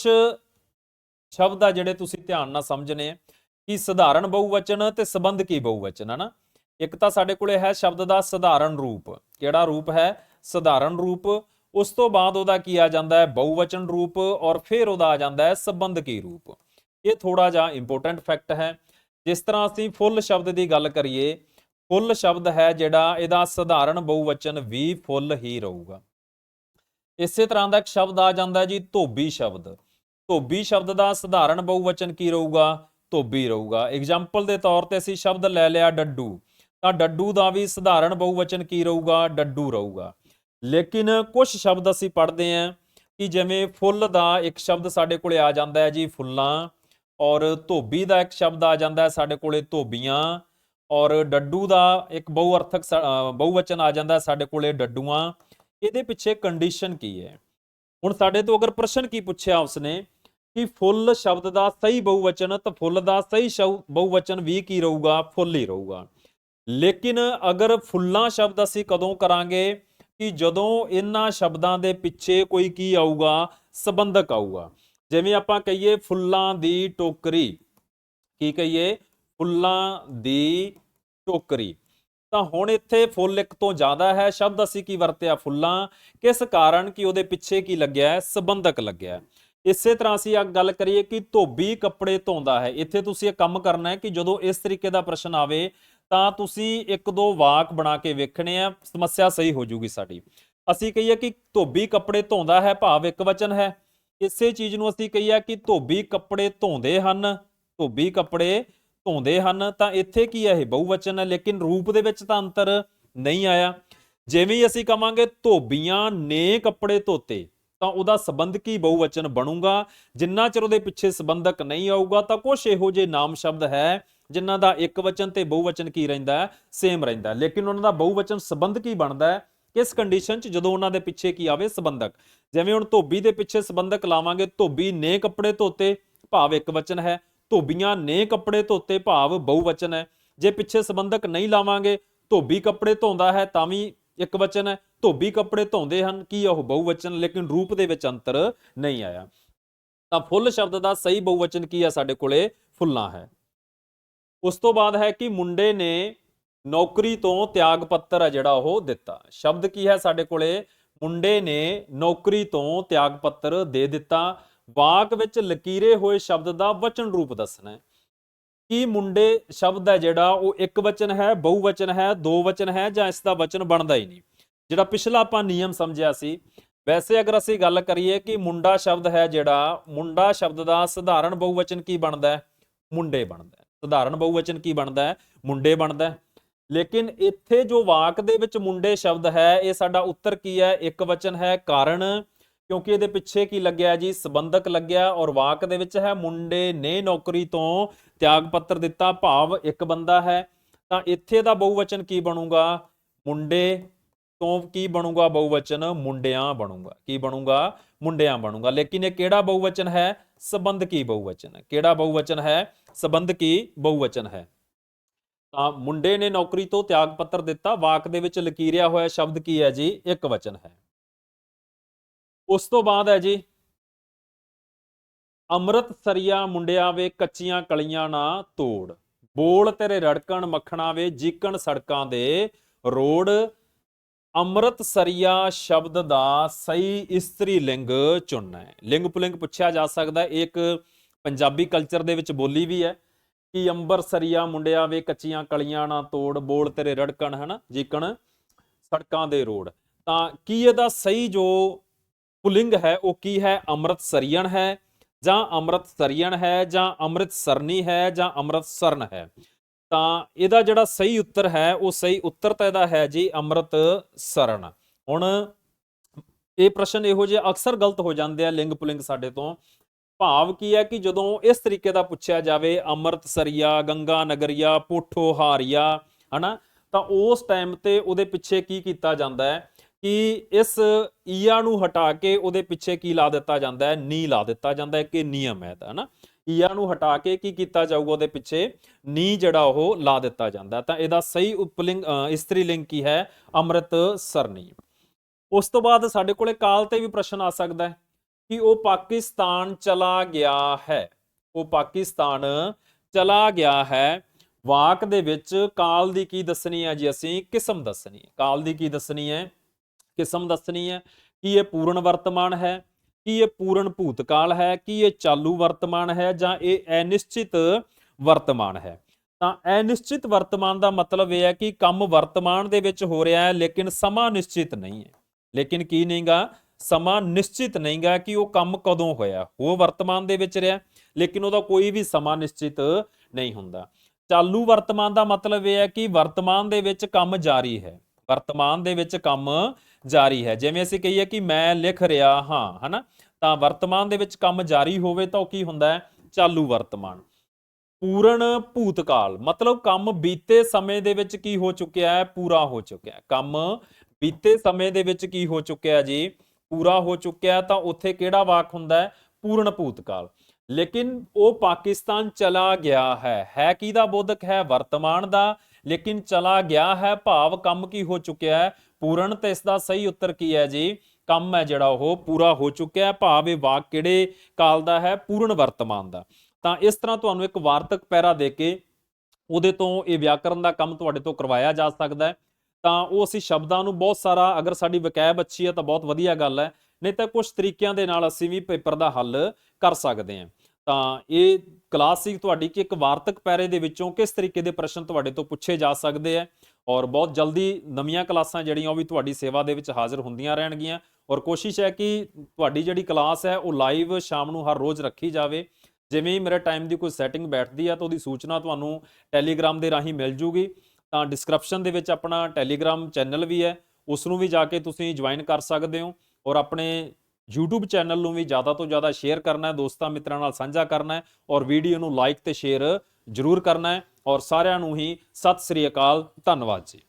ਸ਼ਬਦ ਆ ਜਿਹੜੇ ਤੁਸੀਂ ਧਿਆਨ ਨਾਲ ਸਮਝਣੇ ਕਿ ਸਧਾਰਨ ਬਹੁਵਚਨ ਤੇ ਸੰਬੰਧਕੀ ਬਹੁਵਚਨ ਹਨਾ ਇੱਕ ਤਾਂ ਸਾਡੇ ਕੋਲੇ ਹੈ ਸ਼ਬਦ ਦਾ ਸਧਾਰਨ ਰੂਪ। ਕਿਹੜਾ ਰੂਪ ਹੈ? ਸਧਾਰਨ ਰੂਪ। ਉਸ ਤੋਂ ਬਾਅਦ ਉਹਦਾ ਕੀ ਆ ਜਾਂਦਾ ਹੈ? ਬਹੁਵਚਨ ਰੂਪ ਔਰ ਫਿਰ ਉਹਦਾ ਆ ਜਾਂਦਾ ਹੈ ਸੰਬੰਧਕੀ ਰੂਪ। ਇਹ ਥੋੜਾ ਜਿਹਾ ਇੰਪੋਰਟੈਂਟ ਫੈਕਟ ਹੈ। ਜਿਸ ਤਰ੍ਹਾਂ ਅਸੀਂ ਫੁੱਲ ਸ਼ਬਦ ਦੀ ਗੱਲ ਕਰੀਏ, ਫੁੱਲ ਸ਼ਬਦ ਹੈ ਜਿਹੜਾ ਇਹਦਾ ਸਧਾਰਨ ਬਹੁਵਚਨ ਵੀ ਫੁੱਲ ਹੀ ਰਹੂਗਾ। ਇਸੇ ਤਰ੍ਹਾਂ ਦਾ ਇੱਕ ਸ਼ਬਦ ਆ ਜਾਂਦਾ ਜੀ, ਧੋਬੀ ਸ਼ਬਦ। ਧੋਬੀ ਸ਼ਬਦ ਦਾ ਸਧਾਰਨ ਬਹੁਵਚਨ ਕੀ ਰਹੂਗਾ? ਧੋਬੀ ਰਹੂਗਾ। ਐਗਜ਼ਾਮਪਲ ਦੇ ਤੌਰ ਤੇ ਅਸੀਂ ਸ਼ਬਦ ਲੈ ਲਿਆ ਡੱਡੂ। ਤਾਂ ਡੱਡੂ ਦਾ ਵੀ ਸਧਾਰਨ ਬਹੁਵਚਨ ਕੀ ਰਹੂਗਾ? ਡੱਡੂ ਰਹੂਗਾ। ਲੇਕਿਨ ਕੁਝ ਸ਼ਬਦ ਅਸੀਂ ਪੜ੍ਹਦੇ ਆਂ ਕਿ ਜਿਵੇਂ ਫੁੱਲ ਦਾ ਇੱਕ ਸ਼ਬਦ ਸਾਡੇ ਕੋਲੇ ਆ ਜਾਂਦਾ ਹੈ ਜੀ ਫੁੱਲਾਂ, ਔਰ ਧੋਬੀ ਦਾ ਇੱਕ ਸ਼ਬਦ ਆ ਜਾਂਦਾ ਹੈ ਸਾਡੇ ਕੋਲੇ ਧੋਬੀਆਂ, ਔਰ ਡੱਡੂ ਦਾ ਇੱਕ ਬਹੁਅਰਥਕ ਸ- ਬਹੁਵਚਨ ਆ ਜਾਂਦਾ ਹੈ ਸਾਡੇ ਕੋਲੇ ਡੱਡੂਆਂ। ਇਹਦੇ ਪਿੱਛੇ ਕੰਡੀਸ਼ਨ ਕੀ ਹੈ? ਹੁਣ ਸਾਡੇ ਤੋਂ ਅਗਰ ਪ੍ਰਸ਼ਨ ਕੀ ਪੁੱਛਿਆ ਉਸਨੇ ਕਿ ਫੁੱਲ ਸ਼ਬਦ ਦਾ ਸਹੀ ਬਹੁਵਚਨ, ਤਾਂ ਫੁੱਲ ਦਾ ਸਹੀ ਸ਼ਬ- ਬਹੁਵਚਨ ਵੀ ਕੀ ਰਹੂਗਾ? ਫੁੱਲ ਹੀ ਰਹੂਗਾ। ਲੇਕਿਨ ਅਗਰ ਫੁੱਲਾਂ ਸ਼ਬਦ ਅਸੀਂ ਕਦੋਂ ਕਰਾਂਗੇ ਕਿ ਜਦੋਂ ਇਹਨਾਂ ਸ਼ਬਦਾਂ ਦੇ ਪਿੱਛੇ ਕੋਈ ਕੀ ਆਊਗਾ, ਸੰਬੰਧਕ ਆਊਗਾ? ਜਿਵੇਂ ਆਪਾਂ ਕਹੀਏ ਫੁੱਲਾਂ ਦੀ ਟੋਕਰੀ। ਕੀ ਕਹੀਏ? ਫੁੱਲਾਂ ਦੀ ਟੋਕਰੀ। ਤਾਂ ਹੁਣ ਇੱਥੇ ਫੁੱਲ ਇੱਕ ਤੋਂ ਜ਼ਿਆਦਾ ਹੈ। ਸ਼ਬਦ ਅਸੀਂ ਕੀ ਵਰਤਿਆ ਫੁੱਲਾਂ? ਕਿਸ ਕਾਰਨ ਕਿ ਉਹਦੇ ਪਿੱਛੇ ਕੀ ਲੱਗਿਆ ਹੈ? ਸੰਬੰਧਕ ਲੱਗਿਆ ਇਸੇ ਤਰ੍ਹਾਂ ਅਸੀਂ ਆ ਗੱਲ ਕਰੀਏ ਕਿ ਧੋਬੀ ਕੱਪੜੇ ਧੋਂਦਾ ਹੈ। ਇੱਥੇ ਤੁਸੀਂ ਇਹ ਕੰਮ ਕਰਨਾ ਹੈ ਕਿ ਜਦੋਂ ਇਸ ਤਰੀਕੇ ਦਾ ਪ੍ਰਸ਼ਨ ਆਵੇ ਤਾਂ ਤੁਸੀਂ ਇੱਕ ਦੋ ਵਾਕ ਬਣਾ ਕੇ ਵੇਖਣੇ ਆ, ਸਮੱਸਿਆ ਸਹੀ ਹੋ ਜੂਗੀ ਸਾਡੀ। ਅਸੀਂ ਕਹੀਏ ਕਿ ਧੋਬੀ ਕੱਪੜੇ ਧੋਂਦਾ ਹੈ, ਭਾਵ ਇੱਕ ਵਚਨ ਹੈ। ਇਸੇ ਚੀਜ਼ ਨੂੰ ਅਸੀਂ ਕਹੀਏ ਕਿ ਧੋਬੀ ਕੱਪੜੇ ਧੋਂਦੇ ਹਨ, ਧੋਬੀ ਕੱਪੜੇ ਧੋਂਦੇ ਹਨ, ਤਾਂ ਇੱਥੇ ਕੀ ਹੈ ਇਹ ਬਹੁਵਚਨ ਹੈ, ਲੇਕਿਨ ਰੂਪ ਦੇ ਵਿੱਚ ਤਾਂ ਅੰਤਰ ਨਹੀਂ ਆਇਆ। ਜਿਵੇਂ ਹੀ ਅਸੀਂ ਕਵਾਂਗੇ ਧੋਬੀਆਂ ਨੇ ਕੱਪੜੇ ਧੋਤੇ, ਤਾਂ ਉਹਦਾ ਸੰਬੰਧਕੀ ਬਹੁਵਚਨ ਬਣੂਗਾ? ਜਿੰਨਾ ਚਿਰ ਉਹਦੇ ਪਿੱਛੇ ਸੰਬੰਧਕ ਨਹੀਂ ਆਊਗਾ, ਤਾਂ ਕੁਝ ਇਹੋ ਜਿਹੇ ਨਾਮ ਸ਼ਬਦ ਹੈ ਜਿਨ੍ਹਾਂ ਦਾ ਇੱਕ ਵਚਨ ਤੇ ਬਹੁਵਚਨ ਕੀ ਰਹਿੰਦਾ ਹੈ? ਸੇਮ ਰਹਿੰਦਾ ਲੇਕਿਨ ਉਹਨਾਂ ਦਾ ਬਹੁਵਚਨ ਸੰਬੰਧ ਕੀ ਬਣਦਾ ਹੈ? ਕਿਸ ਕੰਡੀਸ਼ਨ 'ਚ ਜਦੋਂ ਉਹਨਾਂ ਦੇ ਪਿੱਛੇ ਕੀ ਆਵੇ? ਸੰਬੰਧਕ। ਜਿਵੇਂ ਹੁਣ ਧੋਬੀ ਦੇ ਪਿੱਛੇ ਸੰਬੰਧਕ ਲਾਵਾਂਗੇ, ਧੋਬੀ ਨੇ ਕੱਪੜੇ ਧੋਤੇ, ਭਾਵ ਇੱਕ ਵਚਨ ਹੈ। ਧੋਬੀਆਂ ਨੇ ਕੱਪੜੇ ਧੋਤੇ, ਭਾਵ ਬਹੁਵਚਨ ਹੈ। ਜੇ ਪਿੱਛੇ ਸੰਬੰਧਕ ਨਹੀਂ ਲਾਵਾਂਗੇ, ਧੋਬੀ ਕੱਪੜੇ ਧੋਂਦਾ ਹੈ, ਤਾਂ ਵੀ ਇੱਕ ਵਚਨ ਹੈ। ਧੋਬੀ ਕੱਪੜੇ ਧੋਂਦੇ ਹਨ, ਕੀ ਉਹ ਬਹੁਵਚਨ? ਲੇਕਿਨ ਰੂਪ ਦੇ ਵਿੱਚ ਅੰਤਰ ਨਹੀਂ ਆਇਆ। ਤਾਂ ਫੁੱਲ ਸ਼ਬਦ ਦਾ ਸਹੀ ਬਹੁਵਚਨ ਕੀ ਹੈ ਸਾਡੇ ਕੋਲੇ? ਫੁੱਲਾਂ ਹੈ। ਉਸ ਤੋਂ ਬਾਅਦ ਹੈ ਕਿ ਮੁੰਡੇ ਨੇ ਨੌਕਰੀ ਤੋਂ ਤਿਆਗ ਪੱਤਰ ਹੈ ਜਿਹੜਾ ਉਹ ਦਿੱਤਾ। ਸ਼ਬਦ ਕੀ ਹੈ ਸਾਡੇ ਕੋਲੇ? ਮੁੰਡੇ ਨੇ ਨੌਕਰੀ ਤੋਂ ਤਿਆਗ ਪੱਤਰ ਦੇ ਦਿੱਤਾ। ਵਾਕ ਵਿੱਚ ਲਕੀਰੇ ਹੋਏ ਸ਼ਬਦ ਦਾ ਵਚਨ ਰੂਪ ਦੱਸਣਾ ਹੈ। ਕੀ ਮੁੰਡੇ ਸ਼ਬਦ ਹੈ ਜਿਹੜਾ ਉਹ ਇੱਕ ਵਚਨ ਹੈ, ਬਹੁਵਚਨ ਹੈ, ਦੋ ਵਚਨ ਹੈ ਜਾਂ ਇਸ ਦਾ ਵਚਨ ਬਣਦਾ ਹੀ ਨਹੀਂ? ਜਿਹੜਾ ਪਿਛਲਾ ਆਪਾਂ ਨਿਯਮ ਸਮਝਿਆ ਸੀ। ਵੈਸੇ ਅਗਰ ਅਸੀਂ ਗੱਲ ਕਰੀਏ ਕਿ ਮੁੰਡਾ ਸ਼ਬਦ ਹੈ ਜਿਹੜਾ, ਮੁੰਡਾ ਸ਼ਬਦ ਦਾ ਸਧਾਰਨ ਬਹੁਵਚਨ ਕੀ ਬਣਦਾ ਹੈ? ਮੁੰਡੇ ਬਣਦਾ ਹੈ। ਸਧਾਰਨ ਬਹੁਵਚਨ ਕੀ ਬਣਦਾ ਹੈ? ਮੁੰਡੇ ਬਣਦਾ ਹੈ। ਲੇਕਿਨ ਇੱਥੇ ਜੋ ਵਾਕ ਦੇ ਵਿੱਚ ਮੁੰਡੇ ਸ਼ਬਦ ਹੈ, ਇਹ ਸਾਡਾ ਉੱਤਰ ਕੀ ਹੈ? ਇੱਕ ਵਚਨ ਹੈ ਕਾਰਨ। ਕਿਉਂਕਿ ਇਹਦੇ ਪਿੱਛੇ ਕੀ ਲੱਗਿਆ ਜੀ? ਸੰਬੰਧਕ ਲੱਗਿਆ ਔਰ ਵਾਕ ਦੇ ਵਿੱਚ ਹੈ, ਮੁੰਡੇ ਨੇ ਨੌਕਰੀ ਤੋਂ ਤਿਆਗ ਪੱਤਰ ਦਿੱਤਾ, ਭਾਵ ਇੱਕ ਬੰਦਾ ਹੈ। ਤਾਂ ਇੱਥੇ ਦਾ ਬਹੁਵਚਨ ਕੀ ਬਣੂਗਾ? ਮੁੰਡੇ ਤੋਂ ਕੀ ਬਣੂਗਾ ਬਹੁਵਚਨ? ਮੁੰਡਿਆਂ ਬਣੂਗਾ। ਕੀ ਬਣੂਗਾ? ਮੁੰਡਿਆਂ ਬਣੂਗਾ। ਲੇਕਿਨ ਇਹ ਕਿਹੜਾ ਬਹੁਵਚਨ ਹੈ? ਸਬੰਧਕੀ ਬਹੁਵਚਨ? ਹੈ ਕਿਹੜਾ ਬਹੁਵਚਨ ਹੈ? ਸਬੰਧਕੀ ਬਹੁਵਚਨ ਹੈ? ਤਾਂ ਮੁੰਡੇ ਨੇ ਨੌਕਰੀ ਤੋਂ ਤਿਆਗ ਪੱਤਰ ਦਿੱਤਾ। ਵਾਕ ਦੇ ਵਿੱਚ ਲਕੀਰਿਆ ਹੋਇਆ ਸ਼ਬਦ ਕੀ ਹੈ ਜੀ? ਇੱਕ ਵਚਨ ਹੈ। ਉਸ ਤੋਂ ਬਾਅਦ ਹੈ ਜੀ, ਅੰਮ੍ਰਿਤ ਸਰੀਆ ਮੁੰਡਿਆਂ ਵੇ ਕੱਚੀਆਂ ਕਲੀਆਂ ਨਾ ਤੋੜ। ਬੋਲ ਤੇਰੇ ਰੜਕਣ, ਮੱਖਣਾ ਵੇ ਜੀਕਣ ਸੜਕਾਂ ਦੇ ਰੋਡ ਅੰਮ੍ਰਿਤਸਰੀਆ ਸ਼ਬਦ ਦਾ ਸਹੀ ਇਸਤਰੀ ਲਿੰਗ ਚੁਣਨਾ ਹੈ। ਲਿੰਗ ਪੁਲਿੰਗ ਪੁੱਛਿਆ ਜਾ ਸਕਦਾ ਹੈ। ਇੱਕ ਪੰਜਾਬੀ ਕਲਚਰ ਦੇ ਵਿੱਚ ਬੋਲੀ ਵੀ ਹੈ ਕਿ ਅੰਬਰ ਸਰੀਆ ਮੁੰਡਿਆਂ ਵੇ ਕੱਚੀਆਂ ਕਲੀਆਂ ਨਾ ਤੋੜ, ਬੋਲ ਤੇਰੇ ਰੜਕਣ, ਹਨਾ, ਜੀਕਣ ਸੜਕਾਂ ਦੇ ਰੋਡ ਤਾਂ ਕੀ ਇਹਦਾ ਸਹੀ ਜੋ ਪੁਲਿੰਗ ਹੈ, ਉਹ ਕੀ ਹੈ? ਅੰਮ੍ਰਿਤਸਰੀਅਣ ਹੈ ਜਾਂ ਅੰਮ੍ਰਿਤਸਰੀਅਣ ਹੈ ਜਾਂ ਅੰਮ੍ਰਿਤਸਰਨੀ ਹੈ ਜਾਂ ਅੰਮ੍ਰਿਤਸਰਨ ਹੈ? ਤਾਂ ਇਹਦਾ ਜਿਹੜਾ ਸਹੀ ਉੱਤਰ ਹੈ, ਉਹ ਸਹੀ ਉੱਤਰ ਤਾਂ ਇਹਦਾ ਹੈ ਜੀ ਅੰਮ੍ਰਿਤ ਸਰਨ। ਹੁਣ ਇਹ ਪ੍ਰਸ਼ਨ ਇਹੋ ਜਿਹੇ ਅਕਸਰ ਗਲਤ ਹੋ ਜਾਂਦੇ ਆ ਲਿੰਗ ਪੁਲਿੰਗ ਸਾਡੇ ਤੋਂ। ਭਾਵ ਕੀ ਹੈ ਕਿ ਜਦੋਂ ਇਸ ਤਰੀਕੇ ਦਾ ਪੁੱਛਿਆ ਜਾਵੇ ਅੰਮ੍ਰਿਤਸਰੀਆ ਗੰਗਾ ਨਗਰੀਆ, ਪੋਠੋ ਹਾਰੀਆ, ਹਨਾ, ਤਾਂ ਉਸ ਟਾਈਮ ਤੇ ਉਹਦੇ ਪਿੱਛੇ ਕੀ ਕੀਤਾ ਜਾਂਦਾ ਹੈ ਕਿ ਇਸ ਈਆ ਨੂੰ ਹਟਾ ਕੇ ਉਹਦੇ ਪਿੱਛੇ ਕੀ ਲਾ ਦਿੱਤਾ ਜਾਂਦਾ ਹੈ? ਨੀ ਲਾ ਦਿੱਤਾ ਜਾਂਦਾ ਹੈ, ਕਿ ਨਿਯਮ ਹੈ ਤਾਂ ਹਨਾ। ਈਆ ਨੂੰ ਹਟਾ ਕੇ ਕੀ ਕੀਤਾ ਜਾਊਗਾ ਉਹਦੇ ਪਿੱਛੇ? ਨੀ ਜਿਹੜਾ ਉਹ ਲਾ ਦਿੱਤਾ ਜਾਂਦਾ ਤਾਂ ਇਹਦਾ ਸਹੀ ਉਪਲਿੰਗ ਇਸਤਰੀ ਲਿੰਗ ਕੀ ਹੈ? ਅੰਮ੍ਰਿਤ ਸਰਨੀ। ਉਸ ਤੋਂ ਬਾਅਦ ਸਾਡੇ ਕੋਲੇ ਕਾਲ ਤੇ ਵੀ ਪ੍ਰਸ਼ਨ ਆ ਸਕਦਾ ਹੈ ਕਿ ਉਹ ਪਾਕਿਸਤਾਨ ਚਲਾ ਗਿਆ ਹੈ। ਉਹ ਪਾਕਿਸਤਾਨ ਚਲਾ ਗਿਆ ਹੈ। ਵਾਕ ਦੇ ਵਿੱਚ ਕਾਲ ਦੀ ਕੀ ਦੱਸਣੀ ਹੈ ਜੀ ਅਸੀਂ? ਕਿਸਮ ਦੱਸਣੀ ਹੈ। ਕਾਲ ਦੀ ਕੀ ਦੱਸਣੀ ਹੈ? ਕਿਸਮ ਦੱਸਣੀ ਹੈ ਕਿ ਇਹ ਪੂਰਨ ਵਰਤਮਾਨ ਹੈ? ਕੀ ਇਹ ਪੂਰਨ ਭੂਤਕਾਲ ਹੈ? ਕੀ ਇਹ ਚਾਲੂ ਵਰਤਮਾਨ ਹੈ ਜਾਂ ਇਹ ਅਨਿਸ਼ਚਿਤ ਵਰਤਮਾਨ ਹੈ? ਤਾਂ ਅਨਿਸ਼ਚਿਤ ਵਰਤਮਾਨ ਦਾ ਮਤਲਬ ਇਹ ਹੈ ਕਿ ਕੰਮ ਵਰਤਮਾਨ ਦੇ ਵਿੱਚ ਹੋ ਰਿਹਾ ਹੈ, ਲੇਕਿਨ ਸਮਾਂ ਨਿਸ਼ਚਿਤ ਨਹੀਂ ਹੈ। ਲੇਕਿਨ ਕੀ ਨਹੀਂਗਾ? ਸਮਾਂ ਨਿਸ਼ਚਿਤ ਨਹੀਂਗਾ ਕਿ ਉਹ ਕੰਮ ਕਦੋਂ ਹੋਇਆ? ਉਹ ਵਰਤਮਾਨ ਦੇ ਵਿੱਚ ਰਿਹਾ, ਲੇਕਿਨ ਉਹਦਾ ਕੋਈ ਵੀ ਸਮਾਂ ਨਿਸ਼ਚਿਤ ਨਹੀਂ ਹੁੰਦਾ। ਚਾਲੂ ਵਰਤਮਾਨ ਦਾ ਮਤਲਬ ਇਹ ਹੈ ਕਿ ਵਰਤਮਾਨ ਦੇ ਵਿੱਚ ਕੰਮ ਜਾਰੀ ਹੈ। ਵਰਤਮਾਨ ਦੇ ਵਿੱਚ ਕੰਮ ਜਾਰੀ ਹੈ। ਜਿਵੇਂ ਅਸੀਂ ਕਹੀਏ ਕਿ ਮੈਂ ਲਿਖ ਰਿਹਾ ਹਾਂ, ਹਨਾ? ਤਾਂ ਵਰਤਮਾਨ ਦੇ ਵਿੱਚ ਕੰਮ ਜਾਰੀ ਹੋਵੇ ਤਾਂ ਉਹ ਕੀ ਹੁੰਦਾ ਹੈ? ਚਾਲੂ ਵਰਤਮਾਨ। ਪੂਰਨ ਭੂਤਕਾਲ। ਮਤਲਬ ਕੰਮ ਬੀਤੇ ਸਮੇਂ ਦੇ ਵਿੱਚ ਕੀ ਹੋ ਚੁੱਕਿਆ ਹੈ? ਪੂਰਾ ਹੋ ਚੁੱਕਿਆ ਹੈ। ਕੰਮ ਬੀਤੇ ਸਮੇਂ ਦੇ ਵਿੱਚ ਕੀ ਹੋ ਚੁੱਕਿਆ ਜੀ? ਪੂਰਾ ਹੋ ਚੁੱਕਿਆ ਤਾਂ ਉੱਥੇ ਕਿਹੜਾ ਵਾਕ ਹੁੰਦਾ ਹੈ? ਪੂਰਨ ਭੂਤਕਾਲ। ਲੇਕਿਨ ਉਹ ਪਾਕਿਸਤਾਨ ਚਲਾ ਗਿਆ ਹੈ। ਹੈ ਕਿਹਦਾ ਬੋਧਕ ਹੈ? ਵਰਤਮਾਨ ਦਾ। ਲੇਕਿਨ ਚਲਾ ਗਿਆ ਹੈ। ਭਾਵ ਕੰਮ ਕੀ ਹੋ ਚੁੱਕਿਆ ਹੈ? ਪੂਰਨ ਤੇ ਇਸ ਦਾ ਸਹੀ ਉੱਤਰ ਕੀ ਹੈ ਜੀ? ਕੰਮ ਹੈ ਜਿਹੜਾ ਉਹ ਪੂਰਾ ਹੋ ਚੁੱਕਿਆ ਹੈ। ਭਾਵ ਇਹ ਵਾਕ ਕਿਹੜੇ ਕਾਲ ਦਾ ਹੈ? ਪੂਰਨ ਵਰਤਮਾਨ ਦਾ। ਤਾਂ ਇਸ ਤਰ੍ਹਾਂ ਤੁਹਾਨੂੰ ਇੱਕ ਵਾਰਤਕ ਪੈਰਾ ਦੇ ਕੇ ਉਹਦੇ ਤੋਂ ਇਹ ਵਿਆਕਰਨ ਦਾ ਕੰਮ ਤੁਹਾਡੇ ਤੋਂ ਕਰਵਾਇਆ ਜਾ ਸਕਦਾ ਹੈ। ਤਾਂ ਉਹ ਅਸੀਂ ਸ਼ਬਦਾਂ ਨੂੰ ਬਹੁਤ ਸਾਰਾ ਅਗਰ ਸਾਡੀ ਵਕੈਬ ਅੱਛੀ ਹੈ ਤਾਂ ਬਹੁਤ ਵਧੀਆ ਗੱਲ ਹੈ। ਨਹੀਂ ਤਾਂ ਕੁਝ ਤਰੀਕਿਆਂ ਦੇ ਨਾਲ ਅਸੀਂ ਵੀ ਪੇਪਰ ਦਾ ਹੱਲ ਕਰ ਸਕਦੇ ਹਾਂ। ਤਾਂ ਇਹ ਕਲਾਸ ਸੀ ਤੁਹਾਡੀ ਕਿ ਇੱਕ ਵਾਰਤਕ ਪੈਰੇ ਦੇ ਵਿੱਚੋਂ ਕਿਸ ਤਰੀਕੇ ਦੇ ਪ੍ਰਸ਼ਨ ਤੁਹਾਡੇ ਤੋਂ ਪੁੱਛੇ ਜਾ ਸਕਦੇ ਆ ਔਰ ਬਹੁਤ ਜਲਦੀ ਨਵੀਆਂ ਕਲਾਸਾਂ ਜਿਹੜੀਆਂ ਉਹ ਵੀ ਤੁਹਾਡੀ ਸੇਵਾ ਦੇ ਵਿੱਚ ਹਾਜ਼ਰ ਹੁੰਦੀਆਂ ਰਹਿਣਗੀਆਂ। ਔਰ ਕੋਸ਼ਿਸ਼ ਹੈ ਕਿ ਤੁਹਾਡੀ ਜਿਹੜੀ ਕਲਾਸ ਹੈ, ਉਹ ਲਾਈਵ ਸ਼ਾਮ ਨੂੰ ਹਰ ਰੋਜ਼ ਰੱਖੀ ਜਾਵੇ। ਜਿਵੇਂ ਹੀ ਮੇਰੇ ਟਾਈਮ ਦੀ ਕੋਈ ਸੈਟਿੰਗ ਬੈਠਦੀ ਆ ਤਾਂ ਉਹਦੀ ਸੂਚਨਾ ਤੁਹਾਨੂੰ ਟੈਲੀਗ੍ਰਾਮ ਦੇ ਰਾਹੀਂ ਮਿਲ ਜੂਗੀ। ਤਾਂ ਡਿਸਕ੍ਰਿਪਸ਼ਨ ਦੇ ਵਿੱਚ ਆਪਣਾ ਟੈਲੀਗ੍ਰਾਮ ਚੈਨਲ ਵੀ ਹੈ, ਉਸ ਨੂੰ ਵੀ ਜਾ ਕੇ ਤੁਸੀਂ ਜੁਆਇਨ ਕਰ ਸਕਦੇ ਹੋ। ਔਰ ਆਪਣੇ YouTube ਚੈਨਲ ਨੂੰ ਵੀ ਜ਼ਿਆਦਾ ਤੋਂ ਜ਼ਿਆਦਾ ਸ਼ੇਅਰ ਕਰਨਾ ਹੈ, ਦੋਸਤਾਂ ਮਿੱਤਰਾਂ ਨਾਲ ਸਾਂਝਾ ਕਰਨਾ ਹੈ ਔਰ ਵੀਡੀਓ ਨੂੰ ਲਾਈਕ ਤੇ ਸ਼ੇਅਰ ਜ਼ਰੂਰ ਕਰਨਾ ਹੈ ਔਰ ਸਾਰਿਆਂ ਨੂੰ ਹੀ ਸਤਿ ਸ੍ਰੀ ਅਕਾਲ, ਧੰਨਵਾਦ ਜੀ।